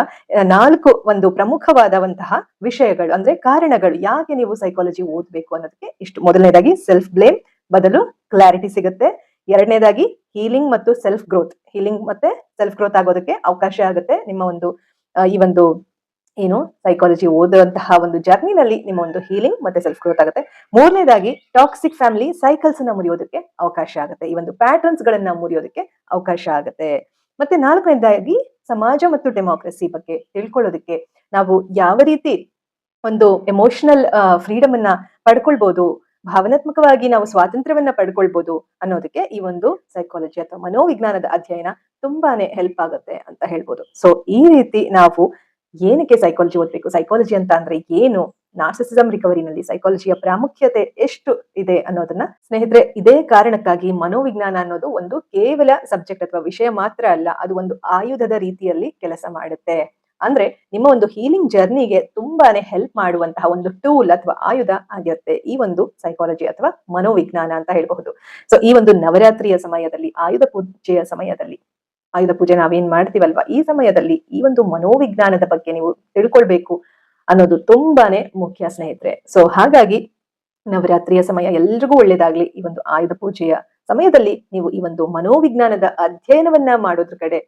ನಾಲ್ಕು ಒಂದು ಪ್ರಮುಖವಾದವಂತಹ ವಿಷಯಗಳು, ಅಂದ್ರೆ ಕಾರಣಗಳು ಯಾಕೆ ನೀವು ಸೈಕಾಲಜಿ ಓದ್ಬೇಕು ಅನ್ನೋದಕ್ಕೆ ಇಷ್ಟು. ಮೊದಲನೇದಾಗಿ ಸೆಲ್ಫ್ ಬ್ಲೇಮ್ ಬದಲು ಕ್ಲಾರಿಟಿ ಸಿಗುತ್ತೆ. ಎರಡನೇದಾಗಿ ಹೀಲಿಂಗ್ ಮತ್ತು ಸೆಲ್ಫ್ ಗ್ರೋತ್ ಹೀಲಿಂಗ್ ಮತ್ತೆ ಸೆಲ್ಫ್ ಗ್ರೋತ್ ಆಗೋದಕ್ಕೆ ಅವಕಾಶ ಆಗುತ್ತೆ ನಿಮ್ಮ ಒಂದು ಈ ಒಂದು ಏನು ಸೈಕಾಲಜಿ ಓದುವಂತಹ ಒಂದು ಜರ್ನಿನಲ್ಲಿ ನಿಮ್ಮ ಒಂದು ಹೀಲಿಂಗ್ ಮತ್ತೆ ಸೆಲ್ಫ್ ಗ್ರೋತ್ ಆಗುತ್ತೆ. ಮೂರನೇದಾಗಿ ಟಾಕ್ಸಿಕ್ ಫ್ಯಾಮಿಲಿ ಸೈಕಲ್ಸ್ನ ಮುರಿಯೋದಕ್ಕೆ ಅವಕಾಶ ಆಗುತ್ತೆ. ಈ ಒಂದು ಪ್ಯಾಟರ್ನ್ಸ್ ಗಳನ್ನ ಮುರಿಯೋದಕ್ಕೆ ಅವಕಾಶ ಆಗುತ್ತೆ. ಮತ್ತೆ ನಾಲ್ಕನೇದಾಗಿ ಸಮಾಜ ಮತ್ತು ಡೆಮೋಕ್ರಸಿ ಬಗ್ಗೆ ತಿಳ್ಕೊಳ್ಳೋದಕ್ಕೆ ನಾವು ಯಾವ ರೀತಿ ಒಂದು ಎಮೋಷನಲ್ ಫ್ರೀಡಮ್ ಅನ್ನ ಪಡ್ಕೊಳ್ಬಹುದು ಭಾವನಾತ್ಮಕವಾಗಿ ನಾವು ಸ್ವಾತಂತ್ರ್ಯವನ್ನ ಪಡ್ಕೊಳ್ಬಹುದು ಅನ್ನೋದಕ್ಕೆ ಈ ಒಂದು ಸೈಕಾಲಜಿ ಅಥವಾ ಮನೋವಿಜ್ಞಾನದ ಅಧ್ಯಯನ ತುಂಬಾನೇ ಹೆಲ್ಪ್ ಆಗುತ್ತೆ ಅಂತ ಹೇಳ್ಬೋದು. ಸೊ ಈ ರೀತಿ ನಾವು ಏನಕ್ಕೆ ಸೈಕಾಲಜಿ ಓದ್ಬೇಕು? ಸೈಕಾಲಜಿ ಅಂತ ಅಂದ್ರೆ ಏನು? ನಾರ್ಸಿಸಮ್ ರಿಕವರಿನಲ್ಲಿ ಸೈಕಾಲಜಿಯ ಪ್ರಾಮುಖ್ಯತೆ ಎಷ್ಟು ಇದೆ ಅನ್ನೋದನ್ನ ಸ್ನೇಹಿತರೆ, ಇದೇ ಕಾರಣಕ್ಕಾಗಿ ಮನೋವಿಜ್ಞಾನ ಅನ್ನೋದು ಒಂದು ಕೇವಲ ಸಬ್ಜೆಕ್ಟ್ ಅಥವಾ ವಿಷಯ ಮಾತ್ರ ಅಲ್ಲ, ಅದು ಒಂದು ಆಯುಧದ ರೀತಿಯಲ್ಲಿ ಕೆಲಸ ಮಾಡುತ್ತೆ. ಅಂದ್ರೆ ನಿಮ್ಮ ಒಂದು ಹೀಲಿಂಗ್ ಜರ್ನಿಗೆ ತುಂಬಾನೇ ಹೆಲ್ಪ್ ಮಾಡುವಂತಹ ಒಂದು ಟೂಲ್ ಅಥವಾ ಆಯುಧ ಆಗಿರುತ್ತೆ ಈ ಒಂದು ಸೈಕಾಲಜಿ ಅಥವಾ ಮನೋವಿಜ್ಞಾನ ಅಂತ ಹೇಳಬಹುದು. ಸೊ ಈ ಒಂದು ನವರಾತ್ರಿಯ ಸಮಯದಲ್ಲಿ, ಆಯುಧ ಪೂಜೆಯ ಸಮಯದಲ್ಲಿ, ಆಯುಧ ಪೂಜೆ ನಾವೇನ್ ಮಾಡ್ತೀವಲ್ವಾ? ಈ ಸಮಯದಲ್ಲಿ ಈ ಒಂದು ಮನೋವಿಜ್ಞಾನದ ಬಗ್ಗೆ ನೀವು ತಿಳ್ಕೊಳ್ಬೇಕು ಅನ್ನೋದು ತುಂಬಾನೇ ಮುಖ್ಯ ಸ್ನೇಹಿತರೆ. ಸೊ ಹಾಗಾಗಿ ನವರಾತ್ರಿಯ ಸಮಯ ಎಲ್ರಿಗೂ ಒಳ್ಳೇದಾಗ್ಲಿ. ಈ ಒಂದು ಆಯುಧ ಪೂಜೆಯ ಸಮಯದಲ್ಲಿ ನೀವು ಈ ಒಂದು ಮನೋವಿಜ್ಞಾನದ ಅಧ್ಯಯನವನ್ನ ಮಾಡೋದ್ರ ಕಡೆ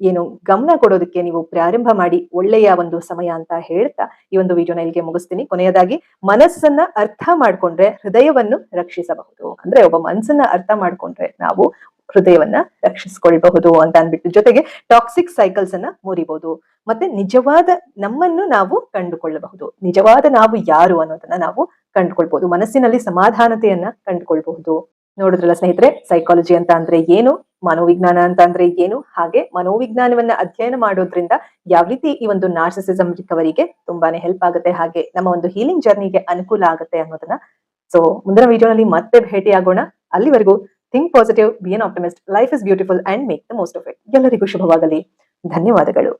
ಏನು ಗಮನ ಕೊಡೋದಕ್ಕೆ ನೀವು ಪ್ರಾರಂಭ ಮಾಡಿ ಒಳ್ಳೆಯ ಒಂದು ಸಮಯ ಅಂತ ಹೇಳ್ತಾ ಈ ಒಂದು ವಿಡಿಯೋನ ಇಲ್ಲಿಗೆ ಮುಗಿಸ್ತೀನಿ. ಕೊನೆಯದಾಗಿ ಮನಸ್ಸನ್ನ ಅರ್ಥ ಮಾಡ್ಕೊಂಡ್ರೆ ಹೃದಯವನ್ನು ರಕ್ಷಿಸಬಹುದು. ಅಂದ್ರೆ ಒಬ್ಬ ಮನಸ್ಸನ್ನ ಅರ್ಥ ಮಾಡ್ಕೊಂಡ್ರೆ ನಾವು ಹೃದಯವನ್ನ ರಕ್ಷಿಸ್ಕೊಳ್ಬಹುದು ಅಂತ ಅಂದ್ಬಿಟ್ಟು ಜೊತೆಗೆ ಟಾಕ್ಸಿಕ್ ಸೈಕಲ್ಸ್ ಅನ್ನ ಮುರಿಬಹುದು ಮತ್ತೆ ನಿಜವಾದ ನಮ್ಮನ್ನು ನಾವು ಕಂಡುಕೊಳ್ಳಬಹುದು. ನಿಜವಾದ ನಾವು ಯಾರು ಅನ್ನೋದನ್ನ ನಾವು ಕಂಡುಕೊಳ್ಬಹುದು ಮನಸ್ಸಿನಲ್ಲಿ ಸಮಾಧಾನತೆಯನ್ನ ಕಂಡುಕೊಳ್ಬಹುದು. ನೋಡಿದ್ರಲ್ಲ ಸ್ನೇಹಿತರೆ ಸೈಕಾಲಜಿ ಅಂತ ಅಂದ್ರೆ ಏನು? ಮನೋವಿಜ್ಞಾನ ಅಂತ ಅಂದ್ರೆ ಏನು? ಹಾಗೆ ಮನೋವಿಜ್ಞಾನವನ್ನ ಅಧ್ಯಯನ ಮಾಡೋದ್ರಿಂದ ಯಾವ ರೀತಿ ಈ ಒಂದು ನಾರ್ಸಿಸಿಸಮ್ ರಿಕವರಿಗೆ ತುಂಬಾನೇ ಹೆಲ್ಪ್ ಆಗುತ್ತೆ, ಹಾಗೆ ನಮ್ಮ ಒಂದು ಹೀಲಿಂಗ್ ಜರ್ನಿಗೆ ಅನುಕೂಲ ಆಗುತ್ತೆ ಅನ್ನೋದನ್ನ. ಸೊ ಮುಂದಿನ ವಿಡಿಯೋನಲ್ಲಿ ಮತ್ತೆ ಭೇಟಿ ಆಗೋಣ ಅಲ್ಲಿವರೆಗೂ think positive be an optimist life is beautiful and make the most of it ಎಲ್ಲರಿಗೂ ಶುಭವಾಗಲಿ. ಧನ್ಯವಾದಗಳು.